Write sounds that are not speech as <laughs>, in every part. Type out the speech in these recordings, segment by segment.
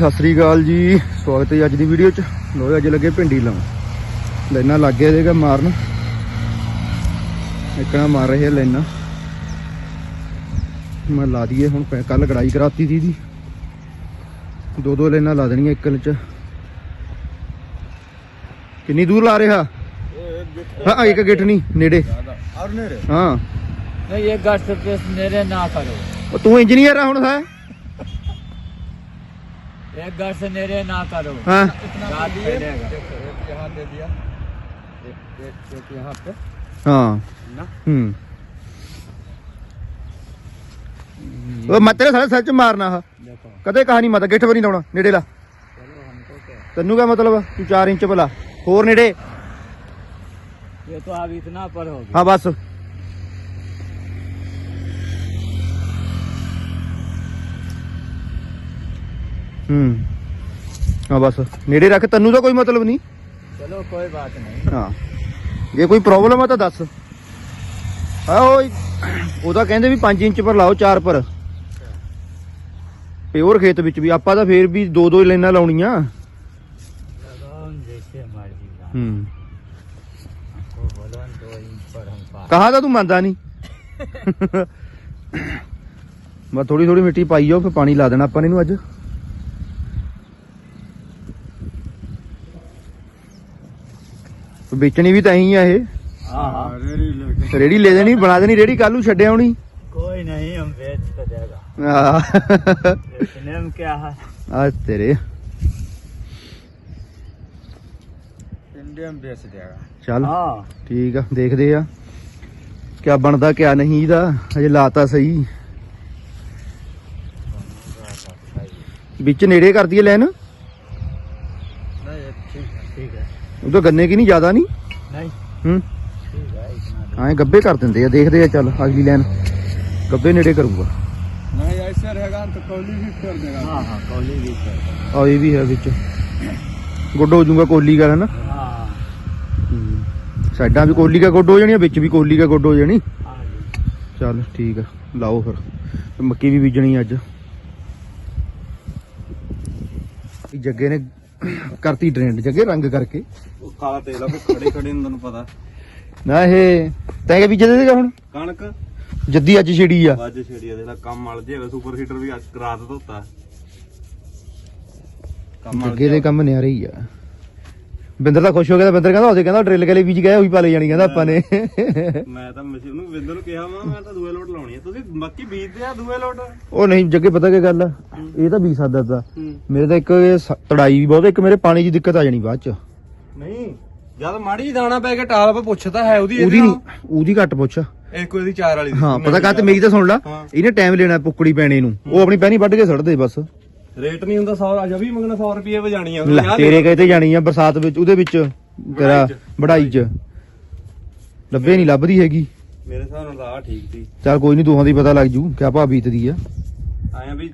ਸਤਿ ਸ੍ਰੀ ਅਕਾਲ ਜੀ ਸਵਾਗਤ ਹੈ ਅੱਜ ਦੀ ਵੀਡੀਓ 'ਚ। ਲੋ ਅੱਜ ਲੱਗੇ ਭਿੰਡੀ ਲਾਉਣ। ਲੈਣਾ ਲੱਗ ਗਿਆ ਮਾਰਨ। ਇੱਕਣਾ ਮਾਰ ਰਹੇ ਆ ਲੈਣਾ ਮੈਂ ਲਾ ਦਈਏ ਹੁਣ ਕੱਲ ਕੜਾਈ ਕਰਾਤੀ ਸੀ ਦੀ ਦੋ ਦੋ ਲੈਣਾ ਲਾ ਦੇਣੀਆਂ ਇੱਕ ਚ। ਕਿੰਨੀ ਦੂਰ ਲਾ ਰਿਹਾ? ਹਾਂ ਇੱਕ ਗਿੱਟ ਨਹੀਂ ਨੇੜੇ। ਹਾਂ। ਨਹੀਂ ਇੱਕ ਗੱਟ ਤੇ ਨੇੜੇ ਨਾ ਕਰੋ ਤੂੰ ਇੰਜੀਨੀਅਰ ਆ ਹੁਣ ਹੈ? एक गट से मेरे ना करो ਹਾਂ गाद फैलेगा। एक यहाँ दे दिया एक एक एक यहाँ पे ਹਾਂ ना ਹੂੰ ਉਹ ਮੈਂ ਤੇਰੇ ਸਾਰੇ ਸੱਚ ਮਾਰਨਾ ਆ देखो ਕਦੇ ਕਹਾ ਨਹੀਂ ਮਤ ਗਿੱਠ ਵੀ ਨਹੀਂ ਲਾਉਣਾ ਨੇੜੇ ਲਾ चलो हमको क्या ਤੈਨੂੰ ਕੀ ਮਤਲਬ ਆ? ਤੂੰ 4 ਇੰਚ ਭਲਾ ਹੋਰ ਨੇੜੇ ये तो अब इतना पर होगी ਹਾਂ ਬਸ ਹੂੰ। ਹਾਂ ਬਸ। ਨੇੜੇ ਰੱਖ ਤੈਨੂੰ ਤਾਂ ਕੋਈ ਮਤਲਬ ਨਹੀਂ। ਚਲੋ ਕੋਈ ਬਾਤ ਨਹੀਂ। ਹਾਂ। ਜੇ ਕੋਈ ਪ੍ਰੋਬਲਮ ਆ ਤਾਂ ਦੱਸ। ਆ ਉਹਦਾ ਕਹਿੰਦੇ ਵੀ 5 ਇੰਚ ਪਰ ਲਾਓ 4 ਪਰ। ਪਿਓਰ ਖੇਤ ਵਿੱਚ ਵੀ। ਆਪਾਂ ਤਾਂ ਫੇਰ ਵੀ ਦੋ ਦੋ ਲਾਈਨਾਂ ਲਾਉਣੀਆਂ। ਹੂੰ। ਕਹਾ ਤਾਂ ਤੂੰ ਮੰਨਦਾ ਨਹੀਂ। <laughs> ਮੈਂ ਥੋੜੀ ਥੋੜੀ ਮਿੱਟੀ ਪਾਈ ਜਾਓ ਫੇ ਪਾਣੀ ਲਾ ਦੇਣਾ ਆਪਾਂ ਇਹਨੂੰ ਅੱਜ। ਵੇਚਣੀ ਵੀ ਤਾਂ ਹੀ ਆ ਇਹ हाँ हाँ रेडी लेके ਰੇੜੀ ਲੈ ਦੇਣੀ ਬਣਾ ਦੇਣੀ ਰੇੜੀ ਕੱਲ ਨੂੰ ਛੱਡਿਆ ਆਉਣੀ कोई नहीं हम बेच तो देगा ਆ इतने में क्या है ਆ ਤੇਰੇ इंडियन बेच देगा ਚੱਲ हाँ ਠੀਕ ਆ ਦੇਖਦੇ ਆ ਕਿਆ ਬਣਦਾ ਕਿਆ ਨਹੀਂ ਇਹਦਾ ਅਜੇ ਲਾਤਾ ਸਹੀ ਵਿੱਚ ਨੇੜੇ ਕਰਦੀ ਐ ਲੈਨ ਉਧਰ ਗੰਨੇ ਕੀ ਨਹੀਂ ਜ਼ਿਆਦਾ ਨਹੀਂ? ਨਹੀਂ। ਹੂੰ? ਹਾਂ ਗੱਬੇ ਕਰ ਦਿੰਦੇ ਆ ਦੇਖਦੇ ਆ ਚੱਲ ਅਗਲੀ ਲਾਈਨ ਗੱਬੇ ਨੇੜੇ ਕਰੂਗਾ। ਨਹੀਂ ਐਸੇ ਰਹੇਗਾ ਤਾਂ ਕੋਲੀ ਵੀ ਕਰ ਦੇਗਾ। ਹਾਂ ਹਾਂ ਕੋਲੀ ਵੀ ਕਰ ਆ ਇਹ ਵੀ ਹੈ ਵਿੱਚ। ਗੁੱਡ ਹੋ ਕੋਲੀ ਸਾਈਡਾਂ ਵੀ ਕੋਲੀ ਕਾ ਗੁੱਡ ਹੋ ਜਾਣੀ ਵਿੱਚ ਵੀ ਕੋਲੀ ਕਾ ਗੁੱਡ ਹੋ ਜਾਣੀ। ਚੱਲ ਠੀਕ ਆ ਲਾਓ ਫਿਰ। ਮੱਕੀ ਵੀ ਬੀਜਣੀ ਅੱਜ। ਜੱਗੇ ਨੇ ਕਰਤੀ ਟ੍ਰੈਂਡ ਜੱਗੇ ਰੰਗ ਕਰਕੇ। ਉਹ ਕਾਲਾ ਤੇਲ ਆ ਕੋਈ ਖੜੇ ਖੜੇ ਨੂੰ ਤੁਹਾਨੂੰ ਪਤਾ। ਨਾ ਇਹ ਤੈਂ ਕਿ ਬੀਜਦੇ ਸੀਗਾ ਹੁਣ? ਕਣਕ? ਜੱਦੀ ਅੱਜ ਛਿੜੀ ਆ। ਵੱਜ ਛੇੜੀ ਦੇ ਕੰਮ ਮਲ ਜੇਗਾ ਸੁਪਰ ਹੀਟਰ ਵੀ ਅੱਜ ਰਾਤ ਧੋਤਾ। ਕੰਮ ਜੱਗੇ ਦੇ ਕੰਮ ਨਿਆਰੇ ਹੀ ਆ। ਬਿੰਦਰ ਤਾਂ ਖੁਸ਼ ਹੋ ਗਿਆ ਤਾਂ ਬਿੰਦਰ ਕਹਿੰਦਾ ਉਹਦੇ ਕਹਿੰਦਾ ਡਰਿਲ ਕੇ ਲਈ ਬੀਜ ਗਿਆ ਉਹੀ ਪਾ ਲੈ ਜਾਣੀ ਕਹਿੰਦਾ ਆਪਾਂ ਨੇ। ਮੈਂ ਤਾਂ ਮਸ਼ੀਨ ਨੂੰ ਵਿੰਦਰ ਨੂੰ ਕਿਹਾ ਵਾ ਮੈਂ ਤਾਂ ਦੂਏ ਲੋਟ ਲਾਉਣੀ ਆ। ਤੁਸੀਂ ਮੱਕੀ ਬੀਜਦੇ ਆ ਦੂਏ ਲੋਟ? ਉਹ ਨਹੀਂ ਜੱਗੇ ਪਤਾ ਕੀ ਗੱਲ ਆ? ਇਹ ਤਾਂ ਬੀਜ ਸਕਦਾ ਹੂੰ। ਮੇਰੇ ਤਾਂ ਇੱਕ ਇਹ ਸ- ਤੜਾਈ ਵੀ ਬਹੁਤ ਇੱਕ ਮੇਰੇ ਪਾਣੀ ਦੀ ਦਿੱਕਤ ਆ ਜਾਣੀ ਬਾਅਦ ਚ। ਨਹੀਂ ਜਦ ਮਾੜੀ ਜਿਹੀ ਦਾਣਾ ਪੈ ਕੇ ਟਾਲ ਪਾ ਪੁੱਛਦਾ ਹੈ ਉਹਦੀ ਉਹਦੀ ਨਹੀਂ ਉਹਦੀ ਘੱਟ ਪੁੱਛ। ਇਹ ਕੋਈ ਦੀ ਚਾਰ ਵਾਲੀ ਹਾਂ ਪਤਾ ਕਾ ਤੇ ਮੇਰੀ ਤਾਂ ਸੁਣ ਲਾ ਹਾਂ। ਇਹਨੇ ਟਾਈਮ ਲੈਣਾ ਪੁੱਕੜੀ ਪੈਣੇ ਨੂੰ। ਉਹ ਆਪਣੀ ਪਹਿਨੀ ਵੱਢ ਕੇ ਸੜ ਦੇ ਬਸ। ਰੇਟ ਨਹੀਂ ਹੁੰਦਾ 100 ਅਜਾ ਵੀ ਮੰਗਣਾ 100 ਰੁਪਏ ਵਜਾਣੀ ਆ। ਲੈ, ਤੇਰੇ ਕਹੇ ਤੇ ਜਾਣੀ ਆ ਬਰਸਾਤ ਵਿੱਚ ਉਹਦੇ ਵਿੱਚ ਤੇਰਾ। ਵਢਾਈ ਚ। ਲੱਭੇ ਨਹੀਂ ਲੱਭਦੀ ਹੈਗੀ। ਮੇਰੇ ਹਿਸਾਬ ਨਾਲ ਤਾਂ ਆਹ ਠੀਕ ਸੀ। ਚੱਲ ਕੋਈ ਨਹੀਂ ਦੋਹਾਂ ਦੀ ਪਤਾ ਲੱਗ ਜੂ ਕਿਆ ਭਾ ਬੀਤਦੀ ਆ। ਆਇਆ ਵੀ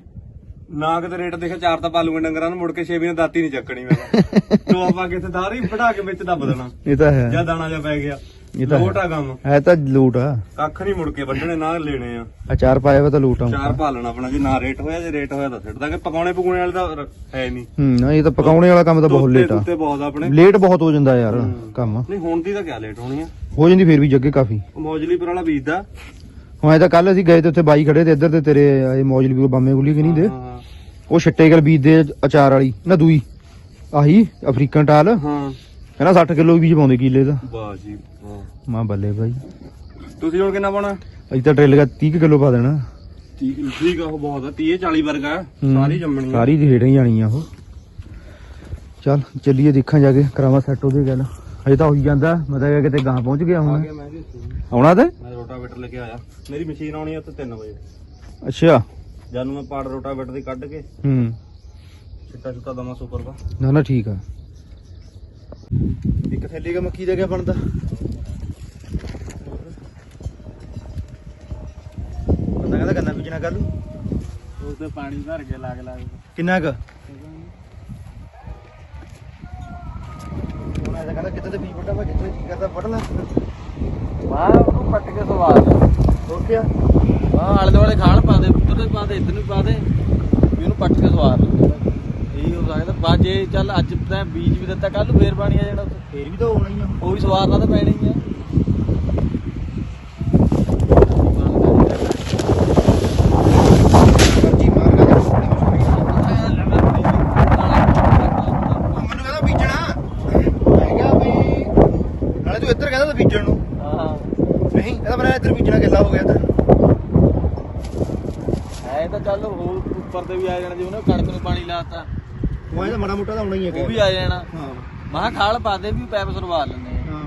ਨਾ ਕਿਤੇ ਰੇਟ ਦੇਖਿਆ ਚਾਰ ਤਾਂ ਪਾਲੂਗੇ ਡੰਗਰਾਂ ਨੂੰ ਮੁੜ ਕੇ ਛੇ ਵੀ ਨੇ ਦਾਤੀ ਨਹੀਂ ਚੱਕਣੀ ਮੈਂ ਤਾਂ। <laughs> ਆਪਾਂ ਕਿਤੇ ਧਾਰੀ ਵਢਾ ਕੇ ਵਿੱਚ ਦੱਬ ਦੇਣਾ। ਇਹ ਤਾਂ ਹੈ। ਜਾਂ ਦਾਣਾ ਜਾਂ ਪੈ ਗਿਆ। ਇਹ ਤਾਂ। ਲੋਟ ਆ ਕੰਮ। ਹੈ ਤਾਂ ਲੂਟ ਆ। ਕੱਖ ਨਹੀਂ ਮੁੜ ਕੇ ਵੱਢਣੇ ਨਾ ਲੈਣੇ ਆ। ਅਚਾਰ ਪਾਇਆ ਵਾ ਤਾਂ ਲੂਟ ਆ ਚਾਰ ਪਾਲਣਾ ਆਪਣਾ ਜੇ ਨਾ ਰੇਟ ਹੋਇਆ ਜੇ ਰੇਟ ਹੋਇਆ ਤਾਂ ਛੱਡ ਦਾਂਗੇ। ਪਕਾਉਣੇ ਪਕਾਉਣੇ ਵਾਲੇ ਤਾਂ ਹੈ ਨਹੀਂ। ਹੂੰ ਨਾ ਇਹ ਤਾਂ ਪਕਾਉਣੇ ਵਾਲਾ ਕੰਮ ਤਾਂ ਬਹੁਤ ਲੇਟ ਆ। ਉੱਤੇ ਬਹੁਤ ਆਪਣੇ। ਲੇਟ ਬਹੁਤ ਹੋ ਜਾਂਦਾ ਯਾਰ ਕੰਮ। ਨਹੀਂ ਹੁਣ ਦੀ ਤਾਂ ਕਿਆ ਲੇਟ ਹੋਣੀ ਆ? ਹੋ ਜਾਂਦੀ ਫਿਰ ਵੀ ਜੱਗੇ ਕਾਫੀ। ਮੌਜਲੀਪੁਰ ਵਾਲਾ ਬੀਜਦਾ। ਹੁਣ ਇਹ ਤਾਂ ਕੱਲ ਅਸੀਂ ਗਏ ਤੇ ਉੱਥੇ ਬਾਈ ਖੜੇ ਤੇ ਇੱਧਰ ਤੇ ਤੇਰੇ ਇਹ ਮੌਜਲੀ ਵੀ ਬਾਮੇ ਗੁਲੀ ਕਿ ਨਹੀਂ ਦੇ? ਉਹ ਛਿੱਟੇ ਗਲ ਬੀਜਦੇ ਅਚਾਰ ਵਾਲੀ। ਨਾ ਦੂਈ। ਆਹੀ ਅਫਰੀਕਨ ਟਾਲ। ਹਾਂ। ਕਹਿੰਦਾ 60 ਕਿਲੋ ਬੀਜ ਪਾਉਂਦੇ ਕੀਲੇ ਦਾ। ਵਾਹ ਜੀ ਵਾਹ। ਮਾਂ ਬੱਲੇ ਬਾਈ। ਤੁਸੀਂ ਹੁਣ ਕਿੰਨਾ ਪਾਉਣਾ? ਅਸੀਂ ਤਾਂ ਡਰਿੱਲ ਦਾ 30 ਕਿਲੋ ਪਾ ਦੇਣਾ। ਠੀਕ ਠੀਕ ਆ ਉਹ ਬਹੁਤ ਆ। 30 40 ਵਰਗਾ। ਸਾਰੀ ਜੰਮਣੀ ਸਾਰੀ ਦੀ ਹੇਠਾਂ ਹੀ ਜਾਣੀ ਆ ਉਹ। ਚੱਲ ਚੱਲੀਏ ਦੇਖਾਂ ਜਾ ਕੇ। ਕਰਾਵਾ ਸੈੱਟ ਉਹਦੇ ਗੱਲ। ਹਜੇ ਤਾਂ ਹੋਈ ਜਾਂਦਾ। ਮੈਂ ਤਾਂ ਕਿਤੇ ਗਾਂ ਪਹੁੰਚ ਗਿਆ ਹੁਣ। ਆਉਣਾ ਤੇ? ਮੈਂ ਰੋਟਾਵੇਟਰ ਲੈ ਕੇ ਆਇਆ। ਮੇਰੀ ਮਸ਼ੀਨ ਆਉਣੀ ਆ ਉੱਥੇ 3 ਵਜੇ। ਅੱਛਾ। ਜਦ ਮੈਂ ਪਾੜ ਰੋਟਾਵੇਟਰ ਦੀ ਕੱਢ ਕੇ। ਹੂੰ। ਛਿੱਟਾ ਛੁੱਟਾ ਦਵਾਂ ਸੁਪਰ ਦਾ। ਨਾ ਨਾ ਠੀਕ ਆ। ਇੱਕ ਥੈਲੀ ਕ ਮੱਕੀ ਦਾ ਕਿਆ ਬਣਦਾ? ਬੰਦਾ ਕਹਿੰਦਾ ਗੰਨਾ ਬੀਜਣਾ ਕਰ ਲੂ ਉਹਦੇ ਪਾਣੀ ਭਰ ਕੇ ਲਾਗ ਲਾਗ ਕਿੰਨਾ ਕ? ਕਹਿੰਦਾ ਕਿੱਥੇ ਤੇ ਬੀ ਵੱਡਾ ਵਾ ਕਿੱਥੇ ਕੀ ਕਰਦਾ ਵੱਢ ਲੈ। ਵਾਹ ਉਹਨੂੰ ਪੱਟ ਕੇ ਸਵਾਦ ਹੋਰ ਕੀ ਵਾਹ ਆਲੇ ਦੁਆਲੇ ਖਾਣ ਪਾ ਦੇ ਉੱਧਰ ਪਾ ਦੇ ਇੱਧਰ ਨੂੰ ਪਾ ਦੇ। ਵੀ ਉਹਨੂੰ ਸਵਾਦ ਠੀਕ ਲੱਗਦਾ ਬਾਜੇ ਚੱਲ ਅੱਜ ਤਾਂ ਬੀਜ ਵੀ ਦਿੱਤਾ ਕੱਲ ਨੂੰ ਫੇਰ ਪਾਣੀ ਆ ਜਾਣਾ ਉੱਥੇ। ਫੇਰ ਵੀ ਤਾਂ ਹੋਣਾ ਹੀ ਆ। ਉਹ ਵੀ ਸਵਾਰਨਾ ਤਾਂ ਪੈਣੀ ਆ। ਮੈਨੂੰ ਕਹਿੰਦਾ ਬੀਜਣਾ। ਨੂੰ। ਹਾਂ ਨਹੀਂ ਇੱਧਰ ਬੀਜਣਾ ਕਿੱਲਾ ਹੋ ਗਿਆ ਤਾਂ। ਐ ਤਾਂ ਚੱਲ ਹੋਰ ਉੱਪਰ ਤੇ ਵੀ ਆ ਜਾਣਾ ਜੇ ਉਹਨੇ ਕਣਕ ਨੂੰ ਪਾਣੀ ਲਾਤਾ ਉਹ ਐਂ ਤਾਂ ਮਾੜਾ ਮੋਟਾ ਤਾਂ ਹੋਣਾ ਹੀ ਹੈ ਉਹ ਵੀ ਆ ਜਾਣਾ। ਹਾਂ। ਮਹਾ ਖਾਲ ਪਾ ਦੇ ਵੀ ਪੈਪ ਸਰਵਾ ਲੈਂਦੇ ਆ ਹਾਂ।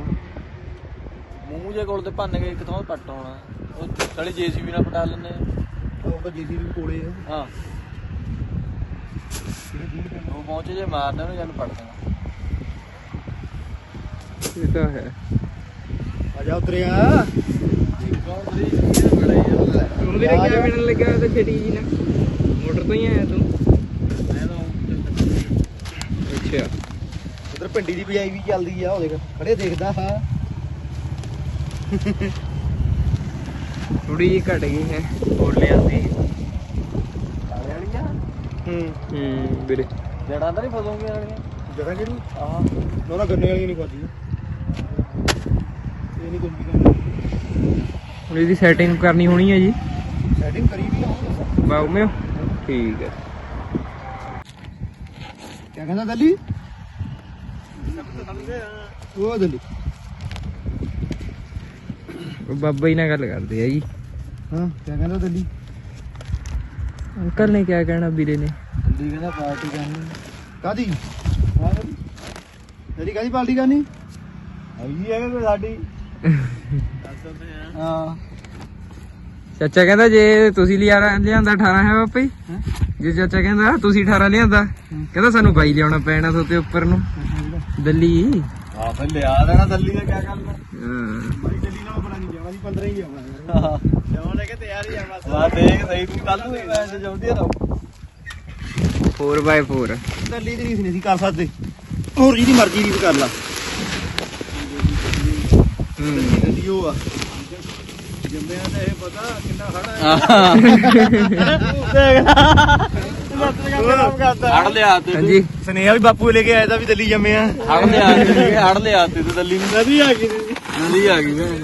ਮੂੰਹ ਜੇ ਕੋਲ ਤੇ ਭੰਨ ਕੇ ਇੱਕ ਥਾਂ ਪੱਟ ਆਉਣਾ। ਉਹ ਥੜੀ ਜੀਸੀਬੀ ਨਾਲ ਪਟਾ ਲੈਂਦੇ ਆ ਉਹ ਤਾਂ ਜੀਸੀਬੀ ਕੋਲੇ ਆ। ਹਾਂ। ਉਹ ਪਹੁੰਚੇ ਜੇ ਮਾਰਦੇ ਉਹਨੂੰ ਜਨ ਪੜ ਦੇਣਾ। ਇਹ ਤਾਂ ਹੈ। ਆ ਜਾ ਉਤਰਿਆ। ਹੁਣ ਵੀਰੇ ਕਿਆ ਮਿਲਣ ਲੱਗਿਆ ਤਾਂ ਛੇਤੀ ਜੀ ਨਾ ਮੋਟਰ ਤੋਂ ਹੀ ਆਇਆ ਤੂੰ। ਅੱਛਾ ਉਧਰ ਪਿੰਡੀ ਦੀ ਬਜਾਈ ਵੀ ਚੱਲਦੀ ਆ ਉਹ ਦੇਖ ਖੜੇ ਦੇਖਦਾ ਹਾਂ। ਥੋੜੀ ਜਿਹੀ ਘਟ ਗਈ ਹੈ ਹੋਰ ਲਿਆਂਦੀ। ਵਾਲੀਆਂ ਹੂੰ। ਹੂੰ ਵੀਰੇ। ਜੜਾਂ ਤਾਂ ਨਹੀਂ ਫਸੂਗੀਆਂ ਵਾਲੀਆਂ? ਜਗ੍ਹਾ ਕਿਹੜੀ? ਆਹ। ਨਾ ਨਾ ਗੰਨੇ ਵਾਲੀ ਨਹੀਂ ਖਾਦੀ ਇਹ ਨਹੀਂ ਗੁੰਮੀ ਹੁਣ ਇਹਦੀ ਸੈਟਿੰਗ ਕਰਨੀ ਹੋਣੀ ਹੈ ਜੀ। ਸੈਟਿੰਗ ਕਰੀ ਵੀ ਆ। ਬਾਉ ਮੇ ਠੀਕ ਹੈ। ਕਿਆ ਕਹਿੰਦਾ ਦੱਲੀ? ਉਹ ਦੱਲੀ। ਉਹ ਬਾਬਾ ਹੀ ਨਾਲ ਗੱਲ ਕਰਦੇ ਆ ਜੀ। ਹਾਂ ਕਿਆ ਕਹਿੰਦਾ ਦੱਲੀ? ਅੰਕਲ ਨੇ ਕਿਆ ਕਹਿਣਾ ਵੀਰੇ ਨੇ? ਦਿੱਲੀ ਕਹਿੰਦਾ ਪਾਰਟੀ ਕਰਨੀ। ਕਾਦੀ? ਤੇਰੀ ਕਾਦੀ ਪਾਰਟੀ ਕਰਨੀ? ਹੈਗੀ ਹੈ ਕੋਈ ਸਾਡੀ। ਹਾਂ। ਚਾਚਾ ਕਹਿੰਦਾ ਜੇ ਤੁਸੀਂ ਲਿਆ ਲਿਆਂਦਾ 18 ਹੈ ਬਾਪਾ ਜੀ ਜੇ ਚਾਚਾ ਕਹਿੰਦਾ ਤੁਸੀਂ 18 ਲਿਆਂਦਾ। ਕਹਿੰਦਾ ਸਾਨੂੰ ਬਾਈ ਲਿਆਉਣਾ ਪੈਣਾ ਸੋਤੇ ਉੱਪਰ ਨੂੰ। ਦਿੱਲੀ। ਆਹ ਫਿਰ ਲਿਆ ਦੇਣਾ ਦਿੱਲੀ ਦਾ ਕੀ ਗੱਲ ਹਾਂ? ਬਾਈ ਦਿੱਲੀ ਨਾਲ ਬਣਾ ਨਹੀਂ ਜਾਣਾ ਜੀ 15 ਹੀ ਜਾਣਾ ਜਾਉਣ ਲੈ ਕੇ ਤਿਆਰ ਹੀ ਆ ਬਸ। ਵਾ ਦੇਖ ਸਹੀ ਤੂੰ ਕੱਲ ਨੂੰ ਮੈਚ ਜਾਉਂਦੀ ਆ 4x4 ਦਿੱਲੀ ਦੀ ਨਹੀਂ ਸੀ ਕਰ ਸਕਦੇ। ਹੋਰ ਜਿਹਦੀ ਮਰਜ਼ੀ ਦੀ ਕਰ ਲਾ। ਹੂੰ। ਦਿੱਲੀ ਉਹ ਆ। ਜੰਮਿਆ ਤਾਂ ਇਹ ਪਤਾ ਕਿੰਨਾ ਖੜਾ ਹੜ ਲਿਆ ਤੇ। ਹਾਂਜੀ। ਸੁਨੇਹਾ ਵੀ ਬਾਪੂ ਲੈ ਕੇ ਆਇਆ ਤਾਂ ਵੀ ਦਿੱਲੀ ਜੰਮੇ ਆ। ਹੜ ਲਿਆ ਤੇ ਹੜ ਲਿਆ ਤੇ ਤੇ ਦਿੱਲੀ ਨੂੰ। ਨਦੀ ਆ ਗਈ ਨਦੀ ਆ ਗਈ ਭੈਣ।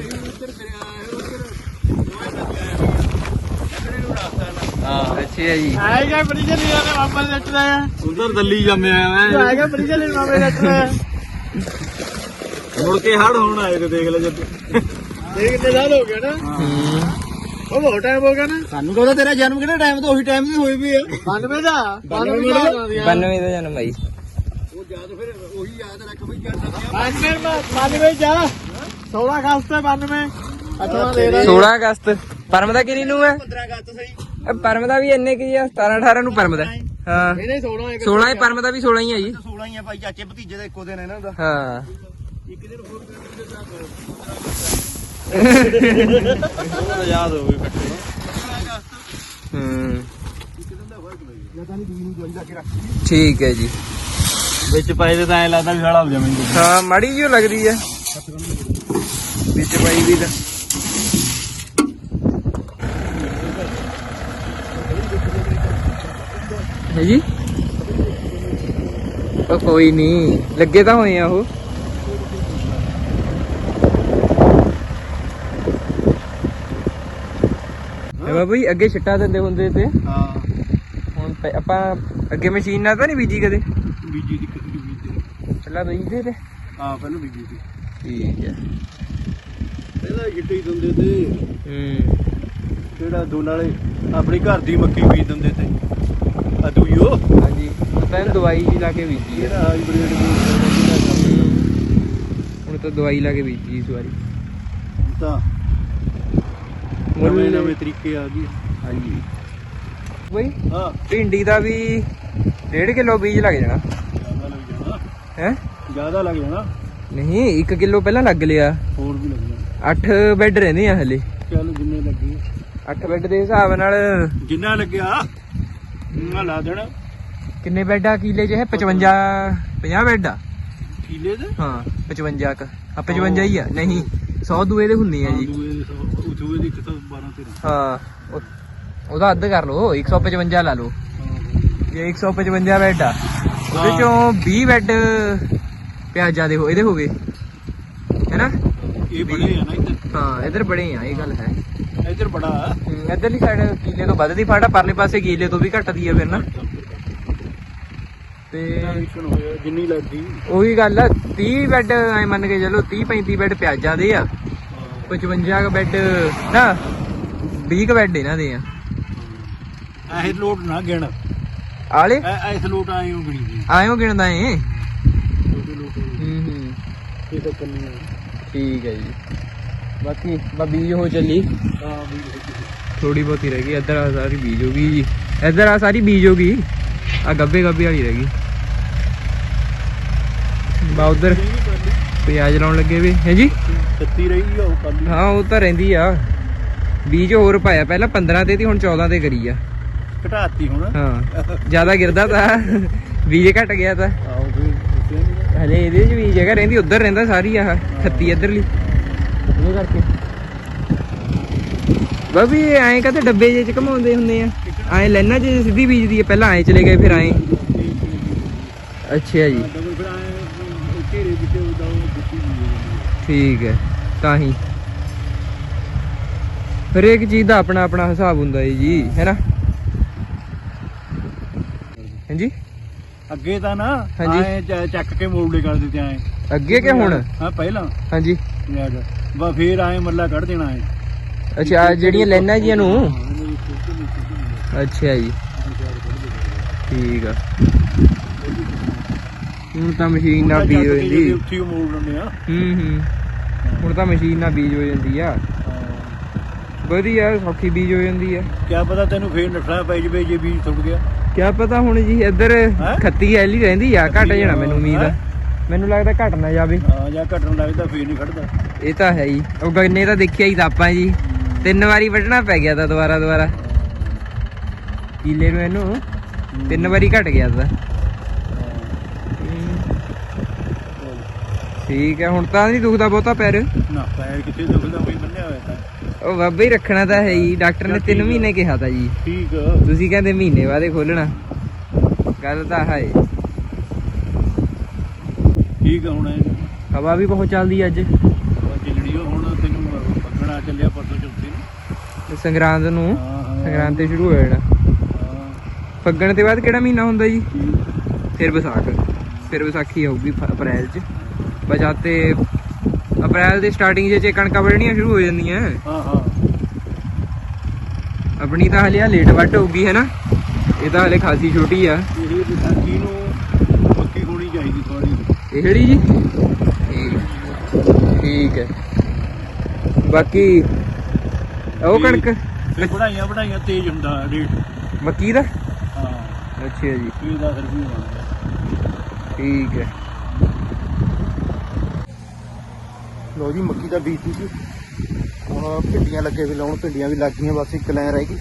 ਹਾਂ ਅੱਛਾ ਜੀ। ਆਏਗਾ ਬੜੀ ਜਲੀ ਆ ਵਾਪਰ ਜੱਟਦਾ ਆ। ਉਧਰ ਦਿੱਲੀ ਜੰਮਿਆ ਮੈਂ। ਆਏਗਾ ਬੜੀ ਜਲੀ ਮਾਮੇ ਜੱਟਦਾ ਮੁੜ ਕੇ ਹੜ ਹੋਣ ਆਏ ਤੇ ਦੇਖ ਲੈ ਜੱਟ ਦੇਖ ਕਿੰਨੇ ਸਾਲ ਹੋ ਗਏ ਨਾ? ਹੂੰ। ਉਹ ਬਹੁਤ ਟਾਈਮ ਹੋ ਗਿਆ ਨਾ। ਸਾਨੂੰ ਕਹਿੰਦਾ ਤੇਰਾ ਜਨਮ ਕਿਹੜੇ ਟਾਈਮ ਤੋਂ ਉਹੀ ਟਾਈਮ ਤੇ ਹੋਈ ਵੀ ਆ। 92 ਦਾ 92 ਦਾ 92 ਦਾ ਜਨਮ ਆਈ ਉਹ ਯਾਦ ਫਿਰ ਉਹੀ ਯਾਦ ਰੱਖ ਬਈ ਜਨਮ 92 92 ਜਾ। 16 ਅਗਸਤ ਤੇ 92 ਅੱਛਾ ਦੇ 16 ਅਗਸਤ। ਪਰਮ ਦਾ ਕਿੰਨੀ ਨੂੰ ਹੈ 15 ਅਗਸਤ ਸਹੀ। ਇਹ ਪਰਮ ਦਾ ਵੀ ਇੰਨੇ ਕੀ ਆ? 17 18 ਨੂੰ ਪਰਮ ਦਾ। ਹਾਂ। ਇਹਨੇ 16 ਇੱਕ 16 ਹੀ ਪਰਮ ਦਾ ਵੀ 16 ਹੀ ਆ ਜੀ। 16 ਹੀ ਆ ਭਾਈ ਚਾਚੇ ਭਤੀਜੇ ਦਾ ਇੱਕੋ ਦਿਨ ਇਹਨਾਂ ਦਾ। ਹਾਂ। ਹੋ ਠੀਕ ਹੈ ਜੀ। ਵਿੱਚ ਪਾਏ ਤੇ ਤਾਂ ਐ ਲੱਗਦਾ ਵੀ ਸਾਲਾ ਹੋ ਜਾਵਾਂਗੇ ਹਾਂ ਮਾੜੀ ਜਿਹੀ ਲੱਗਦੀ ਹੈ। ਵਿੱਚ ਪਾਈ ਵੀ ਤਾਂ। ਹੈ ਜੀ? ਉਹ ਕੋਈ ਨਹੀਂ ਲੱਗੇ ਤਾਂ ਹੋਏ ਆ ਉਹ। ਬਾਬਾ ਜੀ ਅੱਗੇ ਛਿੱਟਾ ਦਿੰਦੇ ਹੁੰਦੇ ਤੇ। ਹਾਂ। ਹੁਣ ਪ- ਆਪਾਂ ਅੱਗੇ ਮਸ਼ੀਨ ਨਾਲ ਤਾਂ ਨਹੀਂ ਬੀਜੀ ਕਦੇ? ਬੀਜੀ ਦੀ ਕਿੱਡੀ ਬੀਜੀ ਪਹਿਲਾਂ ਬੀਜਦੇ ਤੇ। ਹਾਂ ਪਹਿਲਾਂ ਬੀਜੀ ਸੀ। ਠੀਕ ਹੈ। ਪਹਿਲਾਂ ਗਿੱਟੀ ਦਿੰਦੇ ਤੇ। ਹੂੰ। ਜਿਹੜਾ ਦੋ ਨਾਲੇ ਆਪਣੀ ਘਰ ਦੀ ਮੱਕੀ ਬੀਜ ਦਿੰਦੇ ਤੇ। ਆ ਦੂਈਓ ਹਾਂਜੀ ਇਹਨੂੰ ਦਵਾਈ ਜੀ ਲਾ ਕੇ ਬੀਜੀ ਹੈ। ਇਹਦਾ ਹਾਈਬ੍ਰਿਡ ਹੁਣ ਤਾਂ ਦਵਾਈ ਲਾ ਕੇ ਬੀਜੀ ਇਸ ਵਾਰੀ। ਤਾਂ ਨਵੇਂ ਨਵੇਂ ਤਰੀਕੇ ਆ ਗਏ। ਹਾਂਜੀ। ਬਈ ਹਾਂ। ਭਿੰਡੀ ਦਾ ਵੀ 1.5 ਕਿਲੋ ਬੀਜ ਲੱਗ ਜਾਣਾ। ਜ਼ਿਆਦਾ ਲੱਗ ਜਾਣਾ। ਹੈ? ਜ਼ਿਆਦਾ ਲੱਗ ਜਾਣਾ। ਨਹੀਂ 1 ਕਿਲੋ ਪਹਿਲਾਂ ਲੱਗ ਲਿਆ। ਹੋਰ ਵੀ ਲੱਗ ਜਾਣਾ। 8 ਬੈੱਡ ਰਹਿੰਦੇ ਆ ਹਲੇ। ਚੱਲ ਜਿੰਨੇ ਲੱਗੇ। 8 ਬੈੱਡ ਦੇ ਹਿਸਾਬ ਨਾਲ ਜਿੰਨਾ ਲੱਗਿਆ ਉਹਨਾਂ ਲਾ ਦੇਣਾ। ਕਿੰਨੇ ਬੈੱਡ ਆ ਕਿਲੇ 'ਚ? ਹੈ 55 50 ਬੈੱਡ ਆ। ਕੀਲੇ ਦੇ? ਹਾਂ 55 ਕ। ਆ 55 ਹੀ ਆ। ਨਹੀਂ 100 ਦੂਏ ਦੇ ਹੁੰਦੇ ਆ ਜੀ। ਦੂਏ ਦੇ ਦੂਏ ਦੀ ਕਿਤਾ 12 13 ਹਾਂ ਉਹ- ਉਹਦਾ ਅੱਧ ਕਰ ਲਓ 155 ਲਾ ਲਓ। ਜੇ 155 ਬੈੱਡ ਆ। ਉਹਦੇ ਚੋਂ 20 ਬੈੱਡ ਪਿਆਜ਼ਾਂ ਦੇ ਹੋ ਇਹਦੇ ਹੋ ਗਏ। ਹੈਨਾ ਇਹ ਬੜੇ ਆ ਨਾ ਇੱਧਰ? ਹਾਂ ਇਧਰ ਬੜੇ ਆ ਇਹ ਗੱਲ ਹੈ। ਇੱਧਰ ਬੜਾ ਆ। ਇੱਧਰਲੀ ਸਾਈਡ ਕੀਲੇ ਤੋਂ ਵੱਧ ਦੀ ਫਾੜਾ ਪਰਲੇ ਪਾਸੇ ਕੀਲੇ ਤੋਂ ਵੀ ਘੱਟ ਦੀ ਆ ਫਿਰ ਨਾ। ਤੇ ਹੋਇਆ ਜਿੰਨੀ ਲੱਗਦੀ। ਉਹੀ ਗੱਲ ਆ 30 ਬੈੱਡ ਐ ਮੰਨ ਕੇ ਚੱਲੋ 30 35 ਬੈੱਡ ਪਿਆਜ਼ਾਂ ਦੇ ਆ। 55 ਕ ਬੈੱਡ ਨਾ 20 ਕ ਬੈੱਡ ਇਹਨਾਂ ਦੇ ਆ। ਇਹ ਲੋਟ ਨਾ ਗਿਣ। ਆਲੇ? ਇਸ ਲੋਟ ਆਏ ਹੋ ਗਣੀ ਦੀ। ਆਇਓ ਗਿਣਦਾ ਏ? ਛੋਟੇ ਲੋਟ ਹੂੰ ਹੂੰ। ਇਹ ਤਾਂ ਕੰਨੀ ਠੀਕ ਹੈ ਜੀ। ਬਾਕੀ ਬਾ ਬੀਜ ਹੋ ਚੱਲੀ ਥੋੜੀ ਬਹੁਤੀ ਰਹਿ ਗਈ। ਇੱਧਰ ਆ ਸਾਰੀ ਬੀਜ ਹੋ ਗਈ ਜੀ। ਇੱਧਰ ਆ ਸਾਰੀ ਬੀਜ ਹੋ ਗਈ। ਆ ਗੱਬੇ ਗੱਬੇ ਵਾਲੀ ਰਹਿ ਗਈ। ਬਾ ਉਧਰ ਪਿਆਜ਼ ਲਾਉਣ ਲੱਗੇ ਵੀ। ਹੈ ਜੀ? ਸੱਤੀ ਰਹੀ ਆ ਉਹ ਕੱਲ ਹਾਂ ਉਹ ਤਾਂ ਰਹਿੰਦੀ ਆ। ਬੀਜ ਹੋਰ ਪਾਇਆ ਪਹਿਲਾਂ 15 ਤੇ ਤੀ ਹੁਣ 14 ਤੇ ਕਰੀ ਆ। ਘਟਾਤੀ ਹੁਣ। ਹਾਂ ਜ਼ਿਆਦਾ ਗਿਰਦਾ ਤਾਂ। ਬੀਜ ਘਟ ਗਿਆ ਤਾਂ। ਵੀ ਹਲੇ ਇਹਦੇ ਚ ਬੀਜ ਹੈਗਾ ਰਹਿੰਦੀ ਉਧਰ ਰਹਿੰਦਾ ਸਾਰੀ ਆਹ ਖੱਤੀ ਇਧਰਲੀ। ਇਹ ਕਰਕੇ। ਬਾਬੀ ਐਂ ਕਹਤੇ ਡੱਬੇ ਜੇ ਚ ਘਮਾਉਂਦੇ ਹੁੰਦੇ ਆ। ਐਂ ਲੈਣਾ ਚ ਸਿੱਧੀ ਬੀਜਦੀ ਆ ਪਹਿਲਾਂ ਐਂ ਚਲੇ ਗਏ ਫਿਰ ਐਂ। ਅੱਛਾ ਜੀ। ਆਏ ਠੀਕ ਹੈ। ਤਾਂ ਹੀ। ਹਰੇਕ ਚੀਜ਼ ਦਾ ਆਪਣਾ ਆਪਣਾ ਹਿਸਾਬ ਹੁੰਦਾ ਹੈ ਜੀ ਹੈਨਾ ਹਾਂਜੀ? ਅੱਗੇ ਤਾਂ ਨਾ ਹਾਂਜੀ। ਚ- ਚੱਕ ਕੇ ਮੋੜਲੇ ਕਰ ਦਿੱਤੇ ਆਏ। ਅੱਗੇ ਕਿ ਹੁਣ? ਹਾਂ ਪਹਿਲਾਂ। ਹਾਂਜੀ। ਬਾ ਫੇਰ ਆਏ ਮੱਲਾ ਕੱਢ ਦੇਣਾ ਹੈ ਅੱਛਾ ਆਹ ਜਿਹੜੀਆਂ ਲੈਣਾ ਜੀਆਂ ਨੂੰ? ਅੱਛਾ ਜੀ। ਠੀਕ ਆ। ਹੁਣ ਤਾਂ ਮਸ਼ੀਨ ਨਾਲ ਬੀਜ ਹੋ ਜਾਂਦੀ ਉੱਥੇ ਹੀ ਮੋੜ ਲੈਂਦੇ ਆ। ਹੂੰ ਹੂੰ। ਹੁਣ ਤਾਂ ਮਸ਼ੀਨ ਨਾਲ ਬੀਜ ਹੋ ਜਾਂਦੀ ਆ। ਵਧੀਆ ਸੌਖੀ ਬੀਜ ਹੋ ਜਾਂਦੀ ਆ। ਕਿਆ ਪਤਾ ਤੈਨੂੰ ਫੇਰ ਨੱਠਣਾ ਪੈ ਜਵੇ ਜੇ ਬੀਜ ਥੁੱਟ ਗਿਆ। ਕਿਆ ਪਤਾ ਹੁਣ ਜੀ ਇੱਧਰ? ਖੱਤੀ ਐਲੀ ਰਹਿੰਦੀ ਆ ਘਟ ਜਾਣਾ ਮੈਨੂੰ ਉਮੀਦ ਆ? ਮੈਨੂੰ ਲੱਗਦਾ ਘਟ ਨਾ ਜਾਵੇ। ਹਾਂ ਜਾਂ ਘਟਣ ਲੱਗਦਾ ਫੇਰ ਨਹੀਂ ਖੜਦਾ। ਇਹ ਤਾਂ ਹੈ ਹੀ ਉਹ ਗੰਨੇ ਤਾਂ ਦੇਖਿਆ ਹੀ ਤਾਂ ਆਪਾਂ ਜੀ। ਤਿੰਨ ਵਾਰੀ ਵੱਢਣਾ ਪੈ ਗਿਆ ਤਾਂ ਦੁਬਾਰਾ ਦੁਬਾਰਾ। ਕੀਲੇ ਨੂੰ ਇਹਨੂੰ। ਤਿੰਨ ਵਾਰੀ ਘਟ ਗਿਆ ਤਾਂ। ਠੀਕ ਹੈ ਹੁਣ ਤਾਂ ਨਹੀਂ ਦੁਖਦਾ ਬਹੁਤਾ ਪੈਰ। ਨਾ ਪੈਰ ਕਿੱਥੇ ਦੁਖਦਾ ਕੋਈ ਬੰਨਿਆ ਹੋਇਆ ਤਾਂ। ਉਹ ਬਾਬਾ ਹੀ ਰੱਖਣਾ ਤਾਂ ਹੈ ਹੀ ਡਾਕਟਰ ਨੇ 3 ਮਹੀਨੇ ਕਿਹਾ ਤਾਂ ਜੀ। ਠੀਕ ਤੁਸੀਂ ਕਹਿੰਦੇ ਮਹੀਨੇ ਬਾਅਦ ਖੋਲਣਾ ਗੱਲ ਤਾਂ ਹੈ ਠੀਕ ਹੁਣ ਹਵਾ ਵੀ ਬਹੁਤ ਚੱਲਦੀ ਅੱਜ। ਚੱਲੜੀ ਹੁਣ ਤੈਨੂੰ ਪੱਕਣਾ ਚੱਲਿਆ ਪਰਸੋਂ ਚੌਥੇ ਨੂੰ। ਸੰਗਰਾਂਦ ਨੂੰ ਸੰਗਰਾਂਦ ਤੇ ਸ਼ੁਰੂ ਹੋ ਜਾਣਾ। ਫੱਗਣ ਤੇ ਬਾਅਦ ਕਿਹੜਾ ਮਹੀਨਾ ਹੁੰਦਾ ਜੀ। ਫਿਰ ਵਿਸਾਖ। ਫਿਰ ਵਿਸਾਖੀ ਆਊਗੀ ਅਪ੍ਰੈਲ ਚ। ਬਜਾਤੇ ਅਪ੍ਰੈਲ ਦੀ ਸਟਾਰਟਿੰਗ ਜੇ ਕਣਕਾਂ ਵੱਢਣੀਆਂ ਸ਼ੁਰੂ ਹੋ ਜਾਂਦੀਆਂ। ਹਾਂ ਹਾਂ। ਆਪਣੀ ਤਾਂ ਹਲੇ ਲੇਟ ਵੱਢ ਹੋਊਗੀ ਹੈ ਨਾ ਇਹ ਤਾਂ ਹਲੇ ਖਾਸੀ ਛੋਟੀ ਆ। ਇਹ ਵਿਸਾਖੀ ਨੂੰ ਪੱਕੀ ਹੋਣੀ ਚਾਹੀਦੀ ਥੋੜੀ ਇਹ ਕਿਹੜੀ ਜੀ? ਠੀਕ- ਹੈ। ਬਾਕੀ ਉਹ ਕਣਕ? ਵਧਾਈਆਂ ਵਧਾਈਆਂ ਤੇਜ਼ ਹੁੰਦਾ ਰੇਟ। ਮੱਕੀ ਦਾ? ਹਾਂ। ਅੱਛਾ ਜੀ। ਇਹ 10 ਰੁਪਏ ਬਣਦਾ ਠੀਕ ਹੈ। ਲੋ ਜੀ, ਮੱਕੀ ਦਾ ਬੀਜ ਸੀ ਹੁਣ ਭਿੰਡੀਆਂ ਲੱਗੇ ਵੀ ਲਾਉਣ, ਭਿੰਡੀਆਂ ਵੀ ਲੱਗ ਗਈਆਂ, ਬਸ ਇੱਕ ਲੈਣ ਰਹਿ ਗਈ।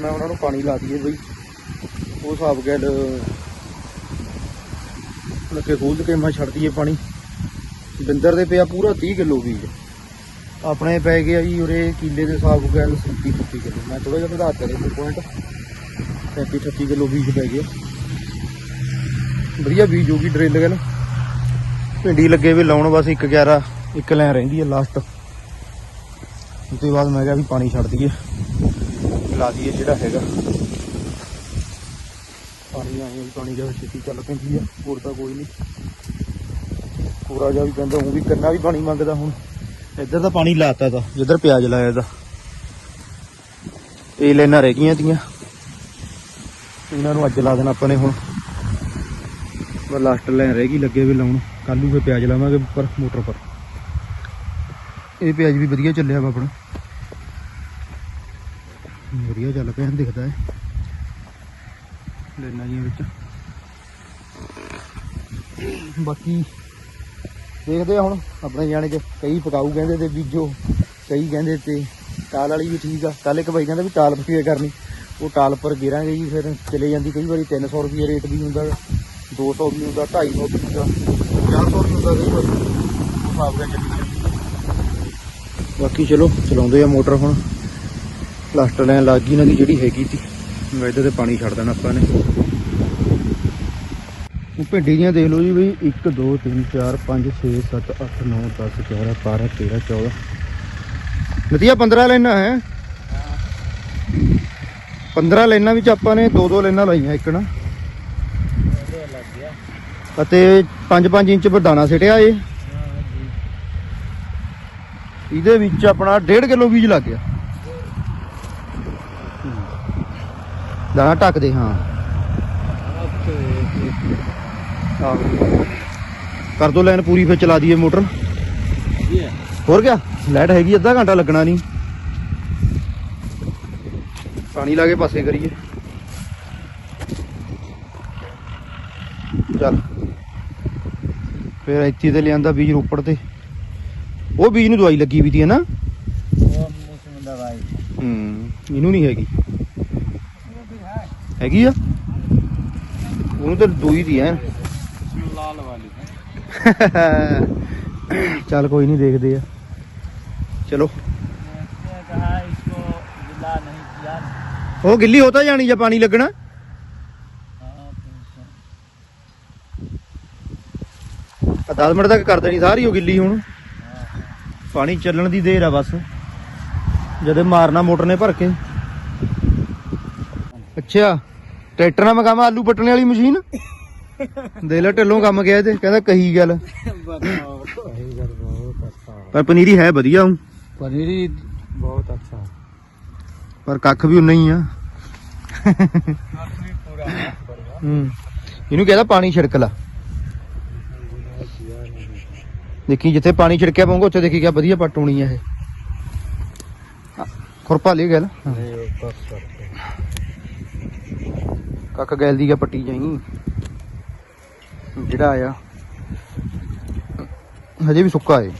ਮੈਂ ਉਹਨਾਂ ਨੂੰ ਪਾਣੀ ਲਾ ਦਈਏ ਬਈ। ਉਹ ਹਿਸਾਬ ਗੱਲ ਲੱਗੇ ਖੋਲ ਕੇ ਮੈਂ ਛੱਡ ਦਈਏ ਪਾਣੀ। ਬਿੰਦਰ ਦੇ ਪਿਆ ਪੂਰਾ 30 ਕਿਲੋ ਬੀਜ। ਆਪਣੇ ਪੈ ਗਿਆ ਜੀ ਉਰੇ ਕੀਲੇ ਦੇ ਹਿਸਾਬ ਗੱਲ 37 38 ਕਿਲੋ। ਮੈਂ ਥੋੜਾ ਜਿਹਾ ਵਧਾ ਦਿੱਤਾ ਕਰੇ ਪੁਆਇੰਟ 37 38 ਕਿਲੋ ਬੀਜ ਪੈ ਗਿਆ। ਵਧੀਆ ਬੀਜ ਹੋਗੀ ਡਰਿੱਲ ਗੱਲ। ਭਿੰਡੀ ਲੱਗੇ ਵੀ ਲਾਉਣ, ਬਸ ਇੱਕ 11 ਇੱਕ ਲੈਣ ਰਹਿੰਦੀ ਹੈ ਲਾਸਟ ਉਸ ਤੋਂ ਬਾਅਦ ਮੈਂ ਕਿਹਾ ਵੀ ਪਾਣੀ ਛੱਡ ਦਈਏ। ਲਾ ਦਈਏ ਜਿਹੜਾ ਹੈਗਾ। ਪਾਣੀ ਆਏ ਵੀ ਪਾਣੀ ਦਾ ਛੇਤੀ ਚੱਲ ਪੈਂਦੀ ਆ, ਹੋਰ ਤਾਂ ਕੋਈ ਨਹੀਂ। ਪੂਰਾ ਜਿਹਾ ਵੀ ਕਹਿੰਦਾ ਉਹ ਵੀ ਕੰਨਾ ਵੀ ਪਾਣੀ ਮੰਗਦਾ ਹੁਣ। ਇੱਧਰ ਤਾਂ ਪਾਣੀ ਲਾਤਾ ਤਾ, ਜਿੱਧਰ ਪਿਆਜ਼ ਲਾਇਆ ਦਾ ਇਹ ਲੈਣਾ ਰਹਿ ਗਈਆਂ ਤੀਆਂ। ਇਹਨਾਂ ਨੂੰ ਅੱਜ ਲਾ ਦੇਣਾ ਆਪਾਂ ਨੇ ਹੁਣ। ਬਸ ਲਾਸਟ ਲੈ ਰਹਿ ਗਈ, ਲੱਗੇ ਵੀ ਲਾਉਣ। ਕੱਲ ਨੂੰ ਫੇ ਪਿਆਜ਼ ਲਾਵਾਂਗੇ ਉੱਪਰ ਮੋਟਰ ਪਰ। ਇਹ ਪਿਆਜ਼ ਵੀ ਵਧੀਆ ਚੱਲਿਆ ਵਾ ਆਪਣਾ। ਵਧੀਆ ਚੱਲ ਪਿਆ, ਦਿਖਦਾ ਹੈ ਲੈਣਾ ਜੀਆਂ ਵਿੱਚ। ਬਾਕੀ ਦੇਖਦੇ ਆ ਹੁਣ, ਆਪਣੇ ਜਾਣੇ ਚ ਕਈ ਪਕਾਊ ਕਹਿੰਦੇ ਤੇ ਬੀਜੋ, ਕਈ ਕਹਿੰਦੇ ਤੇ ਟਾਲ ਵਾਲੀ ਵੀ ਠੀਕ ਆ। ਕੱਲ ਇੱਕ ਬਾਈ ਕਹਿੰਦਾ ਵੀ ਟਾਲ ਫੀਏ ਕਰਨੀ। ਉਹ ਟਾਲ ਪਰ ਗਿਰਾਂਗੇ ਜੀ, ਫਿਰ ਚਲੇ ਜਾਂਦੀ ਕਈ ਵਾਰੀ 300 ਰੁਪਏ ਰੇਟ ਵੀ ਹੁੰਦਾ। 200 ਵੀ ਹੁੰਦਾ 250 ਵੀ ਹੁੰਦਾ 400 ਵੀ ਹੁੰਦਾ ਕਈ ਵਾਰੀ ਹਿਸਾਬ ਬਾਕੀ ਚਲੋ ਚਲਾਉਂਦੇ ਆ ਮੋਟਰ ਹੁਣ। ਲਾਸਟ ਲਾਈਨ ਲੱਗ ਗਈ ਇਹਨਾਂ ਦੀ ਜਿਹੜੀ ਹੈਗੀ ਸੀ। ਇੱਧਰ ਤੇ ਪਾਣੀ ਛੱਡ ਦੇਣਾ ਆਪਾਂ ਨੇ। ਉਹ ਭਿੰਡੀ ਦੀਆਂ ਦੇਖ ਲਓ ਜੀ ਬਈ 1 2 3 4 5 6 7 8 9 10 11 12 13 14 ਨਤੀਆ 15 ਲੈਣਾ ਹੈ। 15 ਲੈਣਾ ਵਿੱਚ ਆਪਾਂ ਨੇ ਦੋ ਦੋ ਲੈਣਾ ਲਾਈਆਂ ਇੱਕ ਨਾ। ਅਤੇ 5-5 ਇੰਚ ਬਦਾਨਾ ਸਿਟਿਆ ਏ। ਇਹਦੇ ਵਿੱਚ ਆਪਣਾ 1.5 ਕਿਲੋ ਬੀਜ ਲੱਗ ਗਿਆ। ਦਾਣਾ ਢੱਕਦੇ, ਹਾਂ। ਆਹੋ। ਕਰ ਦੋ ਲਾਈਨ ਪੂਰੀ, ਫਿਰ ਚਲਾ ਦਈਏ ਮੋਟਰ। ਹੋਰ ਕਿਆ? ਲਾਈਟ ਹੈਗੀ, ਅੱਧਾ ਘੰਟਾ ਲੱਗਣਾ ਨਹੀਂ। ਪਾਣੀ ਲਾ ਕੇ ਪਾਸੇ ਕਰੀਏ। ਚੱਲ। ਫਿਰ ਇੱਥੇ ਤੇ ਲਿਆਂਦਾ ਬੀਜ ਰੋਪੜ ਤੇ। ਉਹ ਬੀਜ ਨੂੰ ਦਵਾਈ ਲੱਗੀ ਵੀ ਦੀ ਹੈ ਨਾ। ਇਹਨੂੰ ਨਹੀਂ ਹੈਗੀ। ਹੈਗੀ ਆ? ਉਹਨੂੰ ਤਾਂ ਦੋਈ ਦੀ ਐ <laughs> ਚੱਲ ਕੋਈ ਨਹੀਂ ਦੇਖਦੇ ਆ। ਚਲੋ। ਉਹ ਗਿੱਲੀ ਹੋਤਾ ਜਾਣੀ ਜਾਂ ਪਾਣੀ ਲੱਗਣਾ। 10 ਮਿੰਟ ਤੱਕ ਕਰ ਦੇਣੀ ਸਾਰੀ ਉਹ ਗਿੱਲੀ ਹੁਣ। ਪਾਣੀ ਚੱਲਣ ਦੀ ਦੇਰ ਆ ਬਸ। ਜਦੇ ਮਾਰਨਾ ਮੋਟਰ ਨੇ ਭਰ ਕੇ। ਅੱਛਾ ਟਰੈਕਟਰ ਨਾਲ ਮਗਾਵਾ ਆਲੂ ਪੱਟਣ ਵਾਲੀ ਮਸ਼ੀਨ। ਦੇ ਲੈ ਢਿੱਲੋਂ ਕੰਮ ਗਿਆ ਤੇ ਕਹਿੰਦਾ ਕਹੀ ਗੱਲ। ਪਰ ਪਨੀਰੀ ਹੈ ਵਧੀਆ ਹੂੰ ਪਨੀਰੀ ਬਹੁਤ ਅੱਛਾ। ਪਰ ਕੱਖ ਵੀ ਉਨਾ ਹੀ ਆ। ਹੂੰ। ਇਹਨੂੰ ਕਹਿੰਦਾ ਪਾਣੀ ਛਿੜਕ ਲਾ। ਦੇਖੀ ਜਿੱਥੇ ਪਾਣੀ ਛਿੜਕਿਆ ਪਾਉਂਗਾ ਉੱਥੇ ਦੇਖੀ ਕਿਆ ਵਧੀਆ ਪੱਟ ਹੋਣੀ ਆ ਇਹ। ਖੁਰਪਾ ਗੱਲ। ਕੱਕ ਗੈਲ ਦੀ ਆ ਪੱਟੀ ਜਾਈ। ਜਿਹੜਾ ਆਇਆ, ਹਜੇ ਵੀ ਸੁੱਕਾ ਏ।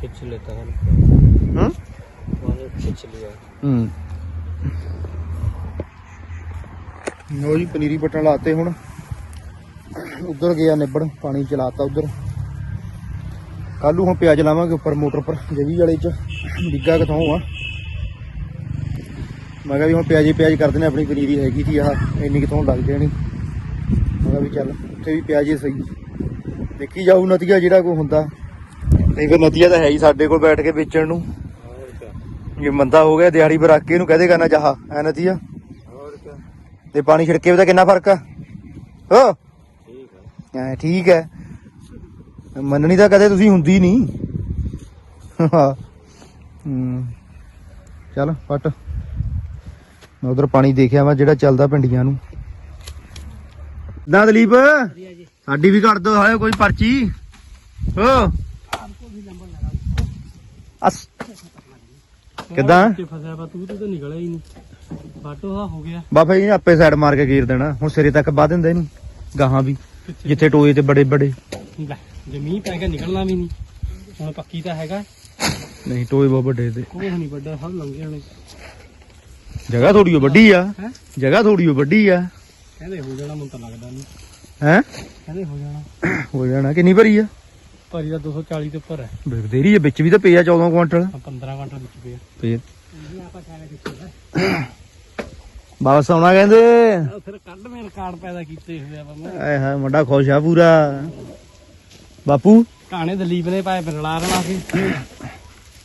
ਖਿੱਚ ਲੈਤਾ ਹਾਂ। ਪਾਣੀ ਖਿੱਚ ਲਿਆ ਹੂੰ ਨੋ ਪਨੀਰੀ ਪਟਣ ਲਾਤੇ ਹੁਣ। ਉਧਰ ਗਿਆ ਨਿਬੜ ਪਾਣੀ ਚਲਾਤਾ ਉਧਰ। ਕੱਲੂ ਹੁਣ ਪਿਆਜ ਲਾਵਾਂਗੇ ਉੱਪਰ ਮੋਟਰ ਉੱਪਰ ਜਵੀ ਵਾਲੇ ਚ ਡਿੱਗਾ ਕਿਥੋਂ ਆ। ਮੈਂ ਕਿਹਾ ਵੀ ਹੁਣ ਪਿਆਜੀ ਪਿਆਜ ਕਰਦੇ ਨੇ ਆਪਣੀ ਪਨੀਰੀ ਹੈਗੀ ਸੀ ਆਹ ਇੰਨੀ ਕਿਥੋਂ ਲੱਗ ਜਾਣੀ। ਮੈਂ ਕਿਹਾ ਚੱਲ ਉੱਥੇ ਵੀ ਪਿਆਜੇ ਸਹੀ। ਦੇਖੀ ਜਾਊ ਨਤੀਆ ਜਿਹੜਾ ਕੋਈ ਹੁੰਦਾ। ਨਹੀਂ ਫਿਰ ਨਤੀਆ ਤਾਂ ਹੈ ਹੀ ਸਾਡੇ ਕੋਲ ਬੈਠ ਕੇ ਵੇਚਣ ਨੂੰ। ਜੇ ਮੰਦਾ ਹੋ ਗਿਆ ਦਿਹਾੜੀ ਬਰਾਕੇ ਆਕੇ ਇਹਨੂੰ ਕਹਦੇ ਕਰਨਾ ਚਾਹਾ ਐ ਨਤੀਆ ਤੇ ਪਾਣੀ ਛਿੜਕੇ ਵੀ ਤਾਂ ਕਿੰਨਾ ਫ਼ਰਕ ਆ? ਹੋ? ਠੀਕ ਹੈ। ਮੰਨਣੀ ਤਾਂ ਕਦੇ ਤੁਸੀਂ ਹੁੰਦੀ ਨਹੀਂ। ਹੂੰ। ਚੱਲ ਪੱਟ। ਮੈਂ ਉਧਰ ਪਾਣੀ ਦੇਖਿਆ ਵਾ ਜਿਹੜਾ ਚੱਲਦਾ ਪਿੰਡੀਆਂ ਨੂੰ। ਨਾ ਦਲੀਪ ਸਾਡੀ ਵੀ ਕੱਢ ਦੋ ਹਾਏ ਕੋਈ ਪਰਚੀ। ਹੋ। ਅਸ। ਕਿਦਾਂ? ਫਸਿਆ ਵਾ? ਤੂੰ ਤਾਂ ਨਿਕਲਿਆ ਹੀ ਨਹੀਂ। ਬਾਟੋ ਹੋ ਗਿਆ। ਬਾਬਾ ਜੀ ਆਪੇ ਸਾਈਡ ਮਾਰ ਕੇ ਗੀਰ ਦੇਣਾ। ਹੁਣ ਸਿਰੇ ਤੱਕ ਬਾ ਦਿੰਦੇ ਇਹਨੂੰ ਗਾਹਾਂ ਵੀ। ਜਿੱਥੇ ਟੋਏ ਤੇ ਬੜੇ ਬੜੇ। ਲੈ ਪੈ ਕੇ ਨਿਕਲਣਾ ਵੀ ਨਹੀਂ। ਹੁਣ ਪੱਕੀ ਤਾਂ ਹੈਗਾ। ਨਹੀਂ ਟੋਏ ਬਹੁਤ ਵੱਡੇ ਤੇ। ਕੋਈ ਨਹੀਂ ਵੱਡਾ ਸਭ ਲੰਘੇ ਹਣੇ। ਜਗ੍ਹਾ ਥੋੜੀ ਵੱਡੀ ਆ। ਹੈਂ? ਜਗ੍ਹਾ ਥੋੜੀ ਵੱਡੀ ਆ। ਕਹਿੰਦੇ ਹੋ ਜਾਣਾ ਮੈਨੂੰ ਤਾਂ ਲੱਗਦਾ ਨਹੀਂ। ਹੈ? ਕਹਿੰਦੇ ਹੋ ਜਾਣਾ। ਹੋ ਜਾਣਾ ਕਿੰਨੀ ਭਰੀ ਆ? ਭਰੀ ਦਾ 240 ਦੇ ਉੱਪਰ ਹੈ। ਬੇਦੇਰੀ ਆ ਵਿੱਚ ਵੀ ਤਾਂ ਪਿਆ 14 ਕੁਆਂਟਲ। ਆ 15 ਘੰਟੇ ਵਿੱਚ ਪਿਆ ਇਹ ਆਪਾਂ ਚਾਹੇ ਕਿੱਥੇ ਵਾਪਸ ਆਉਣਾ ਕਹਿੰਦੇ। ਫਿਰ ਕੱਢ ਮੇ ਰਿਕਾਰਡ ਪੈਦਾ ਕੀਤੇ ਹੋਏ ਆ ਬੰਦੇ ਆਏ ਹਾਏ ਮੁੰਡਾ ਖੁਸ਼ ਆ ਪੂਰਾ। ਬਾਪੂ? ਕਹਾਣੇ ਦਲੀਪ ਨੇ ਪਾਏ ਰਲਾ ਰਲਾ ਕੇ।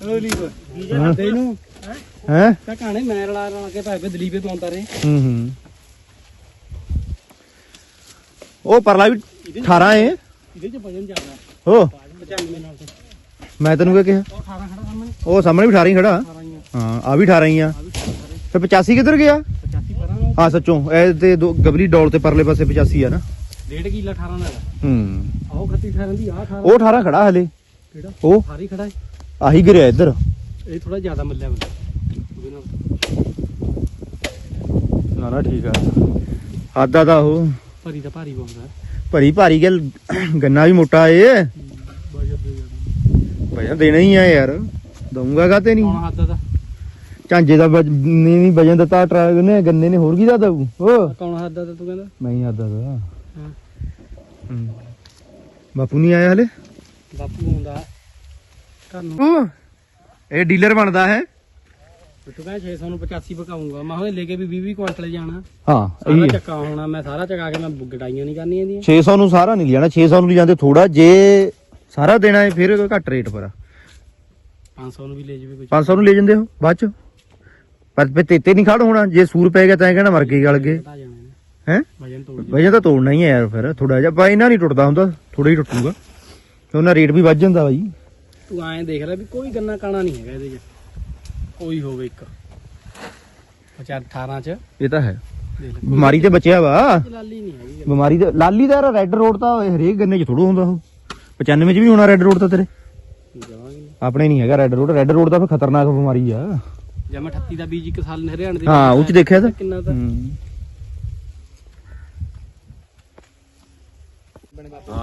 ਓ ਦਲੀਪ। ਬੀਜੇ ਹੱਦੇ ਇਹਨੂੰ ਹੈ? ਤਾਂ ਕਹਾਣੇ ਮੈਂ ਰਲਾ ਰਲਾ ਕੇ ਪਾਏ ਦਲੀਪ ਤੋਂ ਆਉਂਦਾ ਰੇ ਹੂੰ ਹੂੰ। ਉਹ ਪਰਲਾ ਵੀ 18 ਏ। ਇਹਦੇ ਚ ਵਜਨ ਜ਼ਿਆਦਾ। ਹੈ ਹੋ 95 ਨਾਲ ਤੇ। ਮੈਂ ਤੈਨੂੰ ਕਿਹਾ ਉਹ 18 ਖੜਾ ਸਾਹਮਣੇ। ਉਹ ਸਾਹਮਣੇ ਵੀ 18 ਹੀ ਖੜਾ। 18 ਹੀ ਆ। ਹਾਂ ਵੀ 18 ਹੀ ਆ। ਆ ਵੀ 18 ਖੜੇ ਫਿਰ 85 ਕਿੱਧਰ ਗਿਆ? 85 ਪਰਾਂ। ਨੂੰ ਹਾਂ ਸੱਚੋਂ। ਇਹ ਤੇ ਦੋ ਗਬਰੀ ਡੋਲ ਤੇ ਪਰਲੇ ਪਾਸੇ 85 ਆ ਨਾ। ਡੇਢ ਕਿੱਲਾ 18 ਨਾਲ। ਹੈ। ਹੂੰ ਆਓ 38 18 ਦੀ ਆ 18 ਉਹ 18 ਖੜਾ ਹਲੇ। ਕਿਹੜਾ? ਉਹ? 18 ਹੀ ਖੜਾ ਹੈ। ਆਹੀ ਗਿਰਿਆ ਇੱਧਰ। ਇਹ ਥੋੜਾ ਜ਼ਿਆਦਾ ਮੱਲਿਆ ਉਹਦੇ ਨਾਲ। ਨਾ ਨਾ ਠੀਕ ਆ। ਆਦਾ ਦਾ ਉਹ। ਭਰੀ ਤਾਂ ਭਾਰੀ ਹੈ। ਭਰੀ ਭਾਰੀ ਗੱਲ। ਗੰਨਾ ਵੀ ਮੋਟਾ ਏ ਦੇ। ਵਜਨ ਦੇਣਾ ਹੀ ਆ ਯਾਰ। ਦਊਂਗਾ ਕਾਤੇ ਨਹੀਂ? ਕੌਣ ਹੱਦ ਦਾ ਝਾਂਜੇ ਦਾ ਵਜ- ਨੇ ਨਹੀਂ ਵਜਨ ਦਿੱਤਾ ਟਰੈਕ ਨੇ ਗੰਨੇ ਨੇ ਹੋਰ ਕੀ ਦਾ ਦਊ ਓ। ਕੌਣ ਹੱਦ ਤੂੰ ਕਹਿੰਦਾ? ਮੈਂ ਹੀ ਆਦਾ ਦਾ ਹਾਂ। ਹੂੰ। ਬਾਪੂ ਨਹੀਂ ਆਇਆ ਹਲੇ? ਬਾਪੂ ਆਉਂਦਾ। ਘਰ ਨੂੰ। ਇਹ ਡੀਲਰ ਬਣਦਾ ਹੈ। ਤੂੰ ਕਹਿੰਦਾ 600 ਨੂੰ 85 ਪਕਾਉਂਗਾ। ਮੈਂ ਹੁਣ ਲੈ ਕੇ ਵੀ 20 20 ਕੁਇੰਟਲ ਜਾਣਾ। ਹਾਂ ਸਾਰਾ ਚੱਕਾ ਹੋਣਾ ਮੈਂ ਸਾਰਾ ਚਕਾ ਕੇ ਮੈਂ ਗਡਾਈਆਂ ਨਹੀਂ ਕਰਨੀਆਂ ਇਹਦੀਆਂ। 600 ਨੂੰ ਸਾਰਾ ਨਹੀਂ ਜਾਣਾ 600 ਨੂੰ ਜਾਂਦੇ ਥੋੜਾ ਜੇ ਸਾਰਾ ਦੇਣਾ ਹੈ ਫਿਰ ਘੱਟ ਰੇਟ ਪਰ। ਆ 500 ਨੂੰ ਵੀ ਲੈ ਜਾਵੇ ਕੁਝ 500 ਨੂੰ ਲੈ ਜਾਂਦੇ ਹੋ ਬਾਅਦ ਚ? ਪਰ ਫਿਰ ਤੇਤੇ ਨਹੀਂ ਖੜ ਹੋਣਾ ਜੇ ਸੂਰ ਪੈ ਗਿਆ ਤਾਂ ਇਹ ਕਹਿਣਾ ਮਰ ਗਏ ਗਲ ਗਏ। ਹੈ ਵਜਨ ਤੋੜ ਵਜਨ ਤਾਂ ਤੋੜਨਾ ਹੀ ਹੈ ਯਾਰ ਫਿਰ ਥੋੜਾ ਜਿਹਾ। ਬਾਈ ਇਹਨਾਂ ਨਹੀਂ ਟੁੱਟਦਾ ਹੁੰਦਾ ਥੋੜਾ ਹੀ ਟੁੱਟੂਗਾ। ਤੇ ਉਹਨਾਂ ਰੇਟ ਵੀ ਵੱਧ ਜਾਂਦਾ ਬਾਈ। ਤੂੰ ਐਂ ਦੇਖ ਲੈ ਵੀ ਕੋਈ ਗੰਨਾ ਕਾਣਾ ਨਹੀਂ ਹੈਗਾ ਇਹਦੇ 'ਚ। ਕੋਈ ਹੋਵੇ ਇੱਕ। ਪਚਾਰ 18 ਚ। ਇਹ ਤਾਂ ਹੈ। ਬਿਮਾਰੀ ਤੇ ਬਚਿਆ ਵਾ। ਕੋਈ ਲਾਲੀ ਨਹੀਂ ਹੈਗੀ। ਬਿਮਾਰੀ ਤੇ ਲਾਲੀ ਦਾ ਰੈੱਡ ਰੋਡ ਤਾਂ ਹਰੇਕ ਗੰਨੇ 'ਚ ਥੋੜੋ ਹੁੰਦਾ ਉਹ। 95 'ਚ ਵੀ ਹੋਣਾ ਰੈੱਡ ਰੋਡ ਤਾਂ ਤੇਰੇ। ਆਪਣੇ ਨਹੀਂ ਹੈਗਾ ਰੈੱਡ ਰੋਡ ਰੈੱਡ ਰੋਡ ਤਾਂ ਫਿਰ ਖਤਰਨਾਕ ਬਿਮਾਰੀ ਆ। ਜਾਂ ਮੈਂ 38 ਦਾ ਬੀਜ ਇੱਕ ਸਾਲ ਹਰਿਆਣੇ ਦੇ ਹਾਂ ਉਹ 'ਚ ਦੇਖਿਆ ਤਾਂ ਕਿੰਨਾ ਤਾਂ। ਹੂੰ।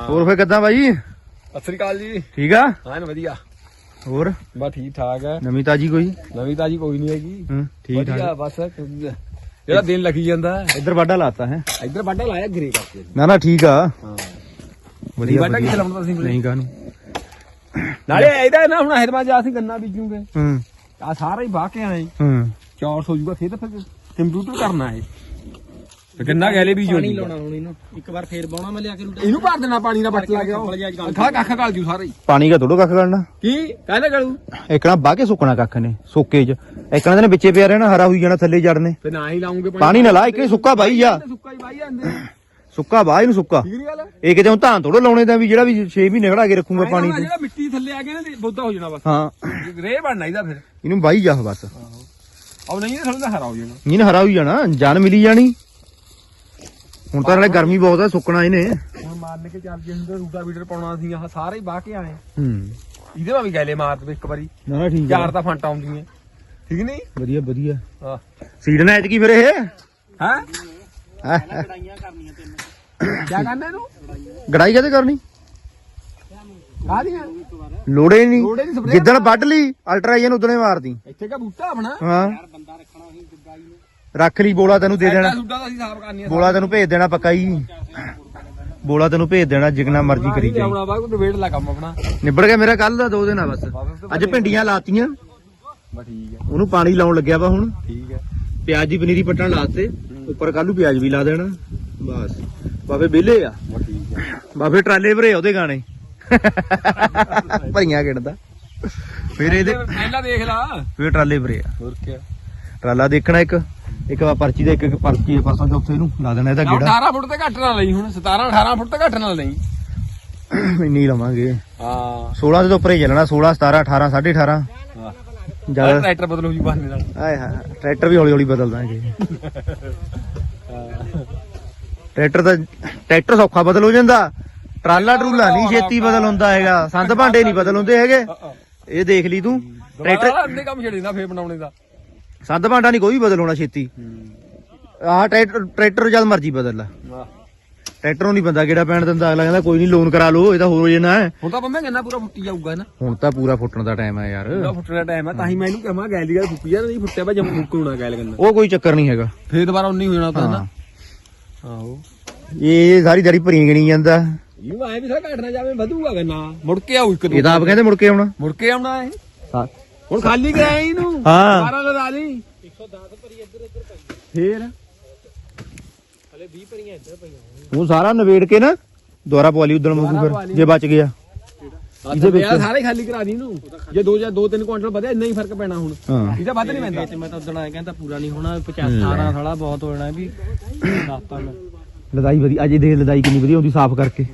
ਹੋਰ ਫੇ ਕਿੱਦਾਂ ਬਾਈ? ਸਤਿ ਸ੍ਰੀ ਅਕਾਲ ਜੀ। ਠੀਕ ਆ? ਹਾਂ ਵਧੀਆ। ਹੋਰ? ਬਸ ਠੀਕ ਠਾਕ ਹੈ ਨਵੀਂ ਤਾਜੀ ਕੋਈ? ਨਵੀਂ ਤਾਜੀ ਕੋਈ ਨਹੀਂ ਹੈਗੀ। ਹੂੰ ਠੀਕ ਵਧੀਆ ਠਾਕ। ਬਸ। ਜਿਹੜਾ ਦਿਨ ਲੱਗੀ ਜਾਂਦਾ। ਇੱਧਰ ਵਾਡਾ ਲਾਤਾ ਹੈ। ਇੱਧਰ ਵਾਢਾ ਲਾਇਆ ਗਰੇ ਕਰਕੇ। ਨਾ ਨਾ ਠੀਕ ਆ। ਹਾਂ। ਵਧੀਆ ਵਾਢਾ ਵਧੀਆ। ਕਿੱਥੇ ਲਾਉਣਾ ਤੁਸੀਂ? ਨਹੀਂ ਕਾਨੂੰ ਨਾਲੇ ਇਹਦਾ ਨਾ ਹੁਣ ਹਰਮਾ ਜਾ ਅਸੀਂ ਗੰਨਾ ਬੀਜੂਗੇ। ਹੂੰ। ਆ ਸਾਰਾ ਹੀ ਬਾਹ ਕੇ ਆਏ ਹੂੰ। ਚੌਰ ਹੋ ਜੂਗਾ ਫਿਰ ਤਾਂ ਫਿਰ ਕੰਪਿਊਟਰ ਕਰਨਾ ਹੈ ਤੇ ਗੰਨਾ ਗੈਲੇ ਬੀਜੋ ਪਾਣੀ ਲਾਉਣਾ ਹੁਣ ਇਹਨੂੰ। ਇੱਕ ਵਾਰ ਫੇਰ ਬਾਉਣਾ ਮੈਂ ਲਿਆ ਕੇ ਰੂਟਾ। ਇਹਨੂੰ ਭਰ ਦੇਣਾ ਪਾਣੀ ਦਾ ਬੱਟ ਲਾ ਕੇ ਖਾ ਕੱਖ ਗਲ ਜੂ ਸਾਰਾ ਹੀ। ਪਾਣੀ ਦਾ ਥੋੜੋ ਕੱਖ ਕਰਨਾ ਕੀ? ਕਹਿੰਦੇ ਗਲੂ। ਇਕਣਾ ਬਾਹ ਕੇ ਸੁੱਕਣਾ ਕੱਖ ਨੇ ਸੋਕੇ 'ਚ। ਇਕਣਾ ਦੇ ਵਿੱਚੇ ਪਿਆ ਰਹਿਣਾ ਹਰਾ ਹੋਈ ਜਾਣਾ ਥੱਲੇ ਜੜਨੇ। ਤੇ ਨਾ ਹੀ ਲਾਉਂਗੇ ਪਾਣੀ ਨਾ ਲਾ ਇੱਕ ਹੀ ਸੁੱਕਾ ਬਾਈ ਜਾ ਸੁੱਕਾ ਹੀ ਬਾਈ ਜਾਂਦੇ ਸੁੱਕਾ ਬਾਹ ਇਹਨੂੰ ਸੁੱਕਾ। ਠੀਕ ਨਹੀਂ ਗੱਲ? ਇਹ ਕਿਤੇ ਹੁਣ ਧਾਨ ਥੋੜੋ ਲਾਉਣੇ ਦਾ ਵੀ ਜਿਹੜਾ ਵੀ 6 ਮਹੀਨੇ ਖੜਾ ਕੇ ਰੱਖੂਗਾ ਪਾਣੀ ਤੇ। ਜਿਹੜਾ ਮਿੱਟੀ ਥੱਲੇ ਆ ਗਿਆ ਨਾ ਬੋਦਾ ਹੋ ਜਾਣਾ ਬਸ। ਹਾਂ। ਰੇ ਬਣਨਾ ਇਹਦਾ ਫਿਰ। ਇਹਨੂੰ ਬਾਈ ਜਾ ਬਸ। ਆਉ ਨਹੀਂ ਥੱਲੇ ਦਾ ਹਰਾ ਹੋ ਜਾਣਾ। ਇਹਨੇ ਹਰਾ ਹੋਈ ਜਾਣਾ ਜਾਨ ਮਿਲੀ ਜਾਣੀ। ਹੁਣ ਤਾਂ ਨਾਲੇ ਗਰਮੀ ਬਹੁਤ ਆ ਸੁੱਕਣਾ ਇਹਨੇ। ਹੁਣ ਮਾਰਨ ਕੇ ਚੱਲ ਜੇ ਹੁੰਦੇ ਰੂਟਾ ਵੀਡਰ ਪਾਉਣਾ ਸੀ ਆਹ ਸਾਰੇ ਹੀ ਬਾਹ ਕੇ ਆਏ ਹੂੰ। ਇਹਦੇ ਨਾਲ ਵੀ ਗੈਲੇ ਮਾਰ ਦੇ ਇੱਕ ਵਾਰੀ। ਨਾ ਨਾ ਠੀਕ ਚਾਰ ਤਾਂ ਫੰਟ ਆਉਂਦੀਆਂ। ਠੀਕ ਨਹੀਂ? ਵਧੀਆ ਵਧੀਆ। ਹਾਂ ਸੀਡਨ ਐਤ ਕੀ ਫਿਰ ਇਹ? ਹੈ? ਕਢਾਈਆਂ ਕਰਨੀਆਂ ਤਿੰਨ। ਕੀ ਕਹਿੰਦੇ ਇਹਨੂੰ? ਗੜਾਈ ਕਦੇ ਕਰਨੀ? ਲੋੜੇ ਨਹੀਂ ਲੋੜੇ ਨੀ spray ਜਿੱਦਣ ਵੱਢ ਲਈ ਅਲਟਰਾਈਜਨ ਉਦਣੇ ਮਾਰਦੀ। ਇੱਥੇ ਕਾ ਬੂਟਾ ਆਪਣਾ? ਹਾਂ। ਬੰਦਾ ਰੱਖਣਾ ਸੀ ਗੁੱਗਾਈ ਨੂੰ। ਰੱਖ ਲਈ ਬੋਲਾ ਤੈਨੂੰ ਦੇ ਦੇਣਾ। ਸੁੱਡਾ ਤਾਂ ਅਸੀਂ ਸਾਫ਼ ਕਰਨੀ ਆ ਬੋਲਾ ਤੈਨੂੰ ਭੇਜ ਦੇਣਾ ਪੱਕਾ ਹੀ। ਬੋਲਾ ਤੈਨੂੰ ਭੇਜ ਦੇਣਾ ਜਿੰਨਾ ਮਰਜ਼ੀ ਕਰੀ ਜਾਈ। ਲਿਆਉਣਾ ਬਾ ਕੋਈ ਡਿਬੇਟ ਲਾ ਕੰਮ ਆਪਣਾ। ਨਿਬੜ ਗਿਆ ਮੇਰਾ ਕੱਲ ਦਾ ਦੋ ਦਿਨ ਆ ਬਸ। ਅੱਜ ਭਿੰਡੀਆਂ ਲਾਤੀਆਂ। ਬਾ ਠੀਕ ਹੈ ਉਹਨੂੰ ਪਾਣੀ ਲਾਉਣ ਲੱਗਿਆ ਵਾ ਹੁਣ। ਠੀਕ ਹੈ ਪਿਆਜ਼ ਦੀ ਪਨੀਰੀ ਪੱਟਣ ਲਾਤੇ। ਉੱਪਰ ਕੱਲੂ ਪਿਆਜ਼ ਵੀ ਲਾ ਦੇਣਾ। ਬਸ। ਬਾਬੇ ਵਿਹਲੇ ਆ? ਬਾਬੇ ਟਰਾਲੇ ਭਰੇ ਆ ਉਹਦੇ ਗਾਣੇ। ਭਰੀਆਂ ਗਿਣਦਾ। ਫਿਰ ਇਹਦੇ ਪਹਿਲਾਂ ਦੇਖ ਲਾ। ਫਿਰ ਟਰਾਲੇ ਭਰੇ ਆ। ਹੋਰ ਕੀ ਟਰਾਲਾ ਦੇਖਣਾ ਇੱਕ। ਇੱਕ ਵਾ ਪਰਚੀ ਦਾ ਇੱਕ ਇੱਕ ਪਰਚੀ ਪਾਸਾ ਚੌਥੇ ਨੂੰ। ਲਾ ਦੇਣਾ ਇਹਦਾ ਗੇੜਾ। 18 ਫੁੱਟ ਤੇ ਘੱਟ ਨਾ ਲਈ ਹੁਣ। 17 18 ਫੁੱਟ ਤੇ ਘੱਟ ਨਾ ਲਈ। ਇੰਨੀ ਲਵਾਂਗੇ। ਹਾਂ। 16 ਦੇ ਤੋਂ ਉੱਪਰ ਹੀ ਚੱਲਣਾ। 16 17 18 18.5 ਹਾਂ। ਜ਼ਿਆਦਾ ਟਰੈਕਟਰ ਬਦਲੂ ਜੀ ਬਹਾਨੇ ਨਾਲ। ਆਏ ਹਾਂ ਟਰੈਕਟਰ ਵੀ ਹੌਲੀ ਹੌਲੀ ਬਦਲ ਦਾਂਗੇ ਟਰੈਕਟਰ ਦਾ ਟਰੈਕਟਰ ਸੌਖਾ ਬਦਲ ਹੋ ਜਾਂਦਾ। ਟਰਾਲਾ ਟਰੂਲਾ ਨਹੀਂ ਛੇਤੀ ਬਦਲ ਹੁੰਦਾ ਹੈਗਾ। ਸੰਦ ਭਾਂਡੇ ਨਹੀਂ ਬਦਲ ਹੁੰਦੇ ਹੈਗੇ। ਇਹ ਦੇਖ ਲਈ ਤੂੰ। ਟਰੈਕਟਰ ਅੰਨੇ ਕੰਮ ਛੱਡਿੰਦਾ ਫੇਰ ਬਣਾਉਣੇ ਦਾ। ਸੰਦ ਭਾਂਡਾ ਨਹੀਂ ਕੋਈ ਬਦਲ ਹੋਣਾ ਛੇਤੀ। ਆਹ ਟਰੈਕਟਰ ਟਰੈਕਟਰ ਜਦ ਮਰਜ਼ੀ ਬਦਲ ਲਾ। ਟਰੈਕਟਰ ਨੂੰ ਨਹੀਂ ਬੰਦਾ ਕਿਹੜਾ ਪੈਣ ਦਿੰਦਾ। ਅਗਲਾ ਕਹਿੰਦਾ ਕੋਈ ਨਹੀਂ ਲੋਨ ਕਰਾ ਲਓ ਇਹ ਤਾਂ ਹੋਰ ਹੋ ਜਾਣਾ ਹੈ। ਹੁਣ ਤਾਂ ਬੰਮੇ ਕਿੰਨਾ ਪੂਰਾ ਫੁੱਟੀ ਜਾਊਗਾ ਨਾ। ਹੁਣ ਤਾਂ ਪੂਰਾ ਫੁੱਟਣ ਦਾ ਟਾਈਮ ਹੈ ਯਾਰ। ਪੂਰਾ ਫੁੱਟਣ ਦਾ ਟਾਈਮ ਹੈ ਤਾਂ ਹੀ ਮੈਂ ਇਹਨੂੰ ਕਹਾਂ ਗੈਲ ਗੱਲ ਫੁੱਟੀ ਜਾ ਨਹੀਂ ਫੁੱਟਿਆ ਭਾਈ ਜਮ ਮੁੱਕੂਣਾ ਗੈਲ ਕਰਨਾ ਉਹ ਕੋਈ ਚੱਕਰ ਨਹੀਂ ਹੈਗਾ। ਫੇਰ ਦੁਬਾਰਾ ਉਨੀ ਹੋ ਜਾਣਾ ਤਾਂ ਨਾ। ਆਹੋ। ਇਹ ਸਾਰੀ ਦਿਹਾੜੀ ਭਰੀ ਗਣੀ ਜਾਂਦਾ। ਇਹਨੂੰ ਐ ਵੀ ਸਾ ਘਟਣਾ ਜਾਵੇ ਵਧੂਗਾ ਗੰਨਾ ਮੁੜ ਕੇ ਆਉ ਇੱਕ ਦੋ ਇਹ ਤਾਂ ਆਪ ਕਹਿੰਦੇ ਮੁੜ ਕੇ ਆਉਣਾ। ਮੁੜ ਕੇ ਆਉਣਾ ਇਹ? ਹੁਣ ਖਾਲੀ ਕਰਾਇਆ ਇਹਨੂੰ? ਹਾਂ। ਦੁਬਾਰਾ ਲਗਾ ਲਈ ਫੇਰ? ਉਹ ਸਾਰਾ ਨਵੇੜ ਕੇ ਨਾ ਦੁਆਰਾ ਪਵਾ ਲਈ ਮੁਕੂ ਫਿਰ ਜੇ ਬਚ ਗਿਆ। ਇਹਦੇ ਵਿੱਚ ਸਾਰੇ ਖਾਲੀ ਕਰਾ ਦੀ ਇਹਨੂੰ। ਜੇ ਦੋ ਜਾਂ ਦੋ ਤਿੰਨ ਕੁਇੰਟਲ ਵਧਿਆ ਇੰਨਾ ਹੀ ਫ਼ਰਕ ਪੈਣਾ ਹੁਣ। ਹਾਂ। ਇਹਦਾ ਵੱਧ ਨਹੀਂ ਪੈਂਦਾ। ਤੇ ਮੈਂ ਤਾਂ ਉਦੋਂ ਆਇਆ ਕਹਿੰਦਾ ਪੂਰਾ ਨਹੀਂ ਹੋਣਾ 50 18 ਸਾਲਾ ਬਹੁਤ ਹੋ ਜਾਣਾ ਵੀ ਦੱਸਤਾ ਮੈਂ। ਲਦਾਈ ਵਧੀਆ ਅਜੇ ਦੇਖ ਲਦਾਈ ਕਿੰਨੀ ਵਧੀਆ ਹੁੰਦੀ ਸਾਫ਼ ਕਰਕੇ।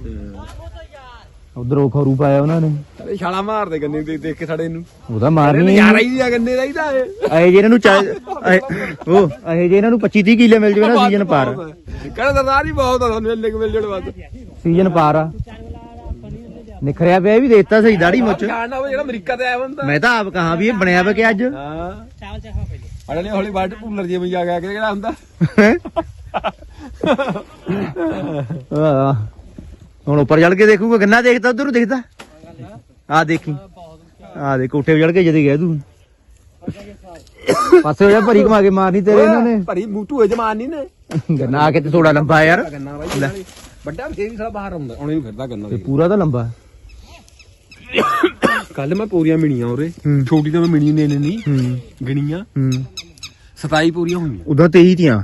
ਉਧਰ ਉਹ ਖਰੂ ਪਾਇਆ ਉਹਨਾਂ ਨੇ। ਸਾਰੇ ਛਾਲਾ ਮਾਰਦੇ ਗੰਨੇ ਦੇ ਦੇਖ ਕੇ ਸਾਡੇ ਨੂੰ ਉਹਦਾ ਮਾਰਨੀ ਨਜ਼ਾਰਾ ਹੀ ਆ ਗੰਨੇ ਦਾ ਹੀ ਤਾਂ। ਇਹ ਜੇ ਇਹਨਾਂ ਨੂੰ ਉਹ ਅਏ ਜੇ ਇਹਨਾਂ ਨੂੰ 25 30 ਕਿੱਲੇ ਮਿਲ ਜਾਵੇ ਨਾ ਸੀਜ਼ਨ ਪਾਰ। ਕਹਿੰਦਾ ਦਰਦਾਰ ਹੀ ਬਹੁਤ ਆ ਤੁਹਾਨੂੰ ਇੰਨੇ ਕੁ ਮਿਲ ਜਣ ਬਸ ਸੀਜ਼ਨ ਪਾਰ ਆ। ਨਿਖਰਿਆ ਪਿਆ ਇਹ ਵੀ ਦੇਤਾ ਸਹੀ ਦਾੜੀ ਮੁੱਚ ਜਾਣਦਾ ਉਹ ਜਿਹੜਾ ਅਮਰੀਕਾ ਤੇ ਆਇਆ ਹੁੰਦਾ ਮੈਂ ਤਾਂ ਆਪ ਕਹਾ ਵੀ ਇਹ ਬਣਿਆ ਵਾ ਕਿ ਅੱਜ। ਹਾਂ। ਚਾਵਲ ਚਾਹਾ ਪਹਿਲੇ ਅੜਲੇ ਹੌਲੀ ਵਾਟਰ ਕੂਲਰ ਜੇ ਵੀ ਆ ਗਿਆ ਕਿਹੜਾ ਹੁੰਦਾ? ਹੁਣ ਉੱਪਰ ਚੜ ਕੇ ਦੇਖੂਗਾ ਕਿੰਨਾ ਦੇਖਦਾ ਉਧਰ ਨੂੰ ਦੇਖਦਾ। ਆ ਦੇਖੀ। ਆ ਦੇ ਕੋਠੇ ਚੜ ਕੇ ਜਦੇ ਗਿਆ ਤੂੰ। ਪਾਸੇ ਹੋ ਜਾ ਭਰੀ ਘਮਾ ਕੇ ਮਾਰਨੀ ਤੇਰੇ ਇਹਨਾਂ ਨੇ। ਭਰੀ ਮੂਟੂ ਜਮਾਨ ਨਹੀਂ ਨੇ। ਗੰਨਾ ਆ ਕੇ ਤੇ ਥੋੜਾ ਲੰਬਾ ਯਾਰ। ਗੰਨਾ ਬਾਈ ਵੱਡਾ ਫੇਰ ਵੀ ਸਾਲਾ ਬਾਹਰ ਆਉਂਦਾ। ਉਹਨੇ ਵੀ ਫਿਰਦਾ ਗੰਨਾ ਤੇ ਪੂਰਾ ਤਾਂ ਲੰਬਾ। ਕੱਲ ਮੈਂ ਪੂਰੀਆਂ ਮਿਣੀਆਂ ਉਰੇ। ਹੂੰ। ਛੋਟੀ ਤਾਂ ਮੈਂ ਮਿਣੀ ਨੇ ਨਹੀਂ ਹੂੰ। ਗਣੀਆਂ। ਹੂੰ। 27 ਪੂਰੀਆਂ ਹੋਈਆਂ। ਉਦੋਂ 23 ਤੀਆਂ।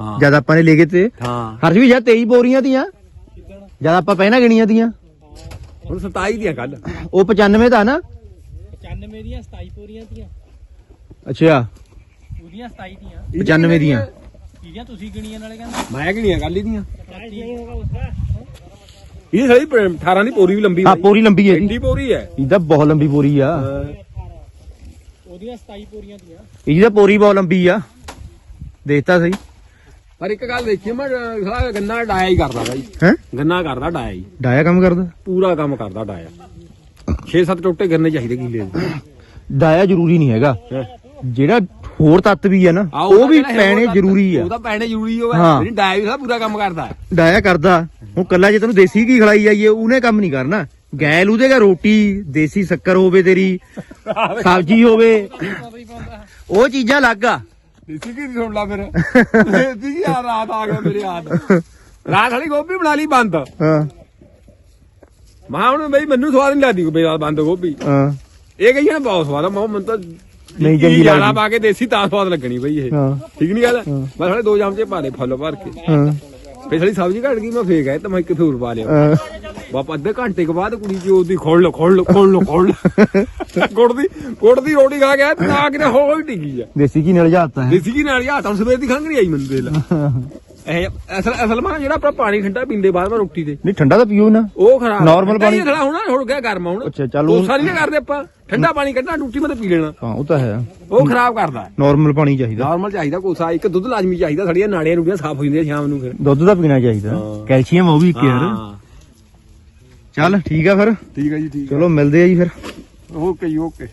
ਹਾਂ। ਜਦ ਆਪਾਂ ਨੇ ਲੈ ਕੇ ਤੇ ਹਾਂ। ਹਰਜ ਵੀ ਜਦ 23 ਬੋਰੀਆਂ ਤੀਆਂ ਜਦ ਆਪਾਂ ਪਹਿਲਾਂ ਗਿਣੀਆਂ ਤੀਆਂ। ਹੁਣ 27 ਦੀਆਂ ਕੱਲ ਉਹ 95 ਦਾ ਨਾ? 95 ਦੀਆਂ 27 ਪੂਰੀਆਂ ਤੀਆਂ। ਅੱਛਾ। ਉਹਦੀਆਂ 27 ਦੀਆਂ 95 ਦੀਆਂ। ਇਹਦੀਆਂ ਤੁਸੀਂ ਗਿਣੀਆਂ ਨਾਲੇ ਕਹਿੰਦੇ। ਮੈਂ ਗਣੀਆਂ ਕੱਲ ਹੀ ਦੀਆਂ। ਇਹ ਸਹੀ 18 ਦੀ ਪੂਰੀ ਵੀ ਲੰਬੀ ਹਾਂ ਪੂਰੀ ਲੰਬੀ ਹੈ ਜੀ। ਐਡੀ ਪੂਰੀ ਹੈ। ਇਹਦਾ ਬਹੁਤ ਲੰਬੀ ਬੋਰੀ ਆ। ਉਹਦੀਆਂ 27 ਪੂਰੀਆਂ ਤੀਆਂ ਇਹਦੀ ਤਾਂ ਪੋਰੀ ਬਹੁਤ ਲੰਬੀ ਆ। ਦੇਖਤਾ ਸਹੀ। ਪਰ ਇੱਕ ਗੱਲ ਦੇਖੀ ਮੈਂ ਸਾਲਾ ਗੰਨਾ ਡਾਇਆ ਹੀ ਕਰਦਾ ਬਾਈ। ਹੈ? ਗੰਨਾ ਕਰਦਾ ਡਾਇਆ ਹੀ। ਡਾਇਆ ਕੰਮ ਕਰਦਾ? ਪੂਰਾ ਕੰਮ ਕਰਦਾ ਡਾਇਆ। 6-7 ਟੋਟੇ ਗੰਨੇ ਚਾਹੀਦੇ ਕਿੱਲੇ ਦੇ ਡਾਇਆ ਜ਼ਰੂਰੀ ਨਹੀਂ ਹੈਗਾ। ਜਿਹੜਾ ਹੋਰ ਤੱਤ ਵੀ ਆ ਨਾ ਆਹ ਉਹ ਵੀ ਪੈਣੇ ਜ਼ਰੂਰੀ ਆ। ਉਹ ਤਾਂ ਪੈਣੇ ਜ਼ਰੂਰੀ ਹੋਵੇ ਹਾਂ। ਜਿਹੜੀ ਡਾਇਆ ਵੀ ਸਾਲਾ ਪੂਰਾ ਕੰਮ ਕਰਦਾ। ਹੈ। ਡਾਇਆ ਕਰਦਾ। ਹੁਣ ਕੱਲਾ ਜੇ ਤੈਨੂੰ ਦੇਸੀ ਕੀ ਖਲਾਈ ਜਾਈਏ ਉਹਨੇ ਕੰਮ ਨਹੀਂ ਕਰਨਾ। ਗੈਲ ਉਹਦੇਗਾ ਰੋਟੀ ਦੇਸੀ ਸ਼ੱਕਰ ਹੋਵੇ ਤੇਰੀ ਸਬਜ਼ੀ ਹੋਵੇ। ਉਹ ਚੀਜ਼ਾਂ ਅਲੱਗ ਆ। ਦੇਸੀ ਕੀ ਸੁਣ ਲਾ ਫਿਰ। ਦੇਸੀ ਕੀ ਆ ਰਾਤ ਆ ਗਿਆ ਮੇਰੇ ਯਾਦ ਰਾਤ ਵਾਲੀ ਗੋਭੀ ਬਣਾ ਲਈ ਬੰਦ। ਹਾਂ। ਮਾਂ ਹੁਣ ਬਈ ਮੈਨੂੰ ਸਵਾਦ ਨਹੀਂ ਲੱਗਦੀ ਗੋਭੀ ਨਾਲ ਬੰਦ ਗੋਭੀ। ਹਾਂ। ਇਹ ਕਹੀਆਂ ਬਹੁਤ ਸਵਾਦ ਆ। ਮਾਂ ਮੈਨੂੰ ਤਾਂ ਨਹੀਂ ਚੰਗੀ ਲੱਗਦੀ। ਪਾ ਕੇ ਦੇਸੀ ਤਾਂ ਸਵਾਦ ਲੱਗਣੀ ਬਈ ਇਹ। ਹਾਂ। ਠੀਕ ਨਹੀਂ ਗੱਲ? ਮੈਂ ਥੋੜੇ ਦੋ ਚਮਚੇ ਪਾ ਦੇ ਫੁੱਲ ਭਰ ਕੇ। ਹਾਂ। ਸਾਲੀ ਸਬਜ਼ੀ ਘਟ ਗਈ ਮੈਂ ਫੇਰ ਗਿਆ ਤਾਂ ਮੈਂ ਇੱਕ ਹੋਰ ਪਾ ਲਿਆ। ਬਾਪ ਅੱਧੇ ਘੰਟੇ ਕੇ ਬਾਅਦ ਕੁੜੀ ਜੀ ਉਹਦੀ ਖੋਲ ਲੋ ਖੋਲ ਲੋ ਖੋਲ ਲੋ ਖੋਲ ਲੋ <laughs> ਗੁੜ ਦੀ ਗੁੜ ਦੀ ਰੋਟੀ ਖਾ ਗਿਆ ਤੇ ਕਿਤੇ ਹੋ ਹੀ ਟਿਕੀ ਆ। ਦੇਸੀ ਕੀ ਨਾਲ ਜਾਤਾ ਹੈ ਦੇਸੀ ਕੀ ਨਾਲ ਯਾ ਤਾਂ ਸਵੇਰ ਦੀ ਨਹੀਂ ਆਈ ਮੈਨੂੰ ਦੇ ਲਾ। <laughs> ਇਹ ਅਸਲ ਅਸਲ ਮਾ ਜਿਹੜਾ ਆਪਣਾ ਪਾਣੀ ਠੰਡਾ ਪੀਂਦੇ ਬਾਅਦ ਮੈਂ ਰੋਟੀ ਦੇ ਨਹੀਂ ਠੰਡਾ ਤਾਂ ਪੀਓ ਨਾ। ਉਹ ਖਰਾਬ Normal ਪਾਣੀ- ਖੜਾ ਹੋਣਾ ਹੋ ਗਿਆ ਗਰਮ ਹੁਣ। ਅੱਛਾ, ਚੱਲ ਉਹ- ਕੋਸਾ ਨਹੀਂ ਨਾ ਕਰਦੇ ਆਪਾਂ। ਠੰਡਾ ਪਾਣੀ ਕੱਢਣਾ ਟੂਟੀ ਮੈਂ ਤਾਂ ਪੀ ਲੈਣਾ। ਹਾਂ ਉਹ ਤਾਂ ਹੈ। ਉਹ ਖਰਾਬ ਕਰਦਾ ਨਾਰਮਲ ਪਾਣੀ ਚਾਹੀਦਾ। ਨਾਰਮਲ ਚਾਹੀਦਾ ਕੋਸਾ ਇੱਕ ਦੁੱਧ ਲਾਜ਼ਮੀ ਚਾਹੀਦਾ ਸਾਡੀਆਂ ਨਾੜੀਆਂ ਸਾਫ਼ ਹੋ ਜਾਂਦੀਆਂ ਸ਼ਾਮ ਨੂੰ ਫਿਰ। ਦੁੱਧ ਤਾਂ ਪੀਣਾ ਚਾਹੀਦਾ। ਕੈਲਸ਼ੀਅਮ ਉਹ ਵੀ ਇੱਕ ਯਾਰ ਚੱਲ ਠੀਕ ਆ ਫਿਰ। ਠੀਕ ਹੈ ਜੀ ਠੀਕ ਚਲੋ ਮਿਲਦੇ ਆ ਜੀ ਫਿਰ। ਓਕੇ ਜੀ ਓਕੇ।